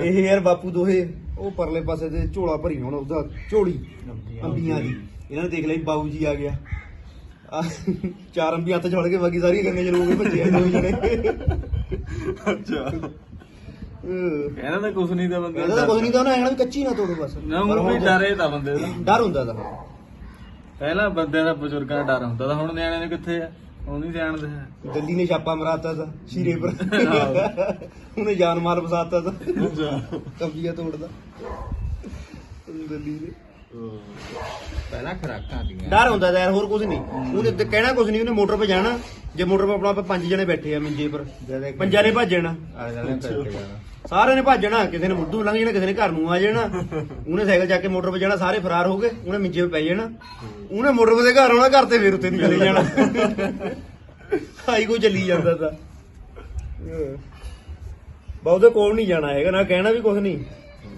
[SPEAKER 2] ਇਹ ਯਾਰ ਬਾਪੂ ਦੋਹੇ ਉਹ ਪਰਲੇ ਪਾਸੇ ਤੇ ਝੋਲਾ ਭਰੀ ਹੁਣ ਉਹਦਾ ਝੋਲੀ ਅੰਬੀਆਂ ਦੀ। ਇਹਨਾਂ ਨੇ ਦੇਖ ਲਈ ਬਾਬੂ ਜੀ ਆ ਗਿਆ। ਚਾਰ ਅੰਬੀਆਂ ਹੱਥ ਛੋੜ ਕੇ ਬਾਕੀ ਸਾਰੀਆਂ ਗੰਨੇ ਚ ਲੋਗੇ ਭੱਜੇ ਆ ਦੋ ਜਣੇ।
[SPEAKER 4] ਅੱਛਾ। ਕਹਿੰਦਾ ਤਾਂ ਕੁਛ ਨਹੀਂ ਤਾਂ ਬੰਦੇ
[SPEAKER 2] ਇਹਦਾ ਤਾਂ ਕੁਝ ਨਹੀਂ ਤਾਂ ਉਹਨਾਂ ਕਹਿਣਾ ਵੀ ਕੱਚੀ ਨਾ ਤੋੜੋ ਬਸ।
[SPEAKER 4] ਨਾ ਉਹ ਵੀ ਡਰੇ ਤਾਂ ਬੰਦੇ ਦਾ
[SPEAKER 2] ਡਰ ਹੁੰਦਾ ਤਾਂ।
[SPEAKER 4] ਪਹਿਲਾਂ ਬੰਦੇ ਦਾ ਬਜ਼ੁਰਗਾਂ ਦਾ ਡਰ ਹੁੰਦਾ ਤਾਂ ਹੁਣ ਨਿਆਣੇ ਨੇ ਕਿੱਥੇ ਆ? ਉਹ ਨਹੀਂ ਜਾਣਦੇ। ਹੈ
[SPEAKER 2] ਦਿੱਲੀ ਨੇ ਛਾਪਾ ਮਰਾਤਾ ਤਾਂ ਸ਼ੀਰੇ ਪਰ। ਉਹਨੇ ਜਾਨ ਮਾਲ ਵਸਾਤਾ ਤਾਂ। ਕਬੀਆ ਤੋੜਦਾ। ਦਿੱਲੀ ਨੇ
[SPEAKER 3] ਪਹਿਲਾਂ ਖਰਾਕਾਂ ਦੀਆਂ।
[SPEAKER 2] ਡਰ ਹੁੰਦਾ ਯਾਰ ਹੋਰ ਕੁਝ ਨਹੀਂ। ਉਹਨੇ ਤੇ ਕਹਿਣਾ ਕੁਝ ਨਹੀਂ ਉਹਨੇ ਮੋਟਰ 'ਤੇ ਜਾਣਾ। ਜੇ ਮੋਟਰ 'ਤੇ ਆਪਣਾ ਆਪਾਂ ਪੰਜ ਜਣੇ ਬੈਠੇ ਆ ਮੰਜੇ ਪਰ। ਪੰਜਾਂ ਨੇ ਭੱਜਣਾ
[SPEAKER 3] ਆ ਜਾਣਾ ਕਰਕੇ ਜਾਣਾ।
[SPEAKER 2] ਸਾਰਿਆਂ ਨੇ ਭੱਜਣਾ ਕਿਸੇ ਨੇ ਮੁੱਢੂ ਲੰਘ ਜਾਣਾ ਕਿਸੇ ਨੇ ਘਰ ਨੂੰ ਆ ਜਾਣਾ। ਉਹਨੇ ਸਾਈਕਲ ਚੱਕ ਕੇ ਮੋਟਰ 'ਤੇ ਜਾਣਾ ਸਾਰੇ ਫਰਾਰ ਹੋ ਗਏ ਉਹਨੇ ਮੰਜੇ 'ਤੇ ਪੈ ਜਾਣਾ। ਉਹਨੇ ਮੋਟਰ 'ਤੇ ਘਰ ਆਉਣਾ ਘਰ ਤੇ ਫੇਰ ਉੱਤੇ ਨੂੰ ਚਲੇ ਜਾਣਾ। ਹਾਈ ਕੋ ਚੱਲੀ ਜਾਂਦਾ ਤਾਂ। ਬਹੁਤੇ ਕੋਲ ਨਹੀਂ ਜਾਣਾ ਹੈਗਾ ਨਾ ਕਹਿਣਾ ਵੀ ਕੁਝ ਨਹੀਂ।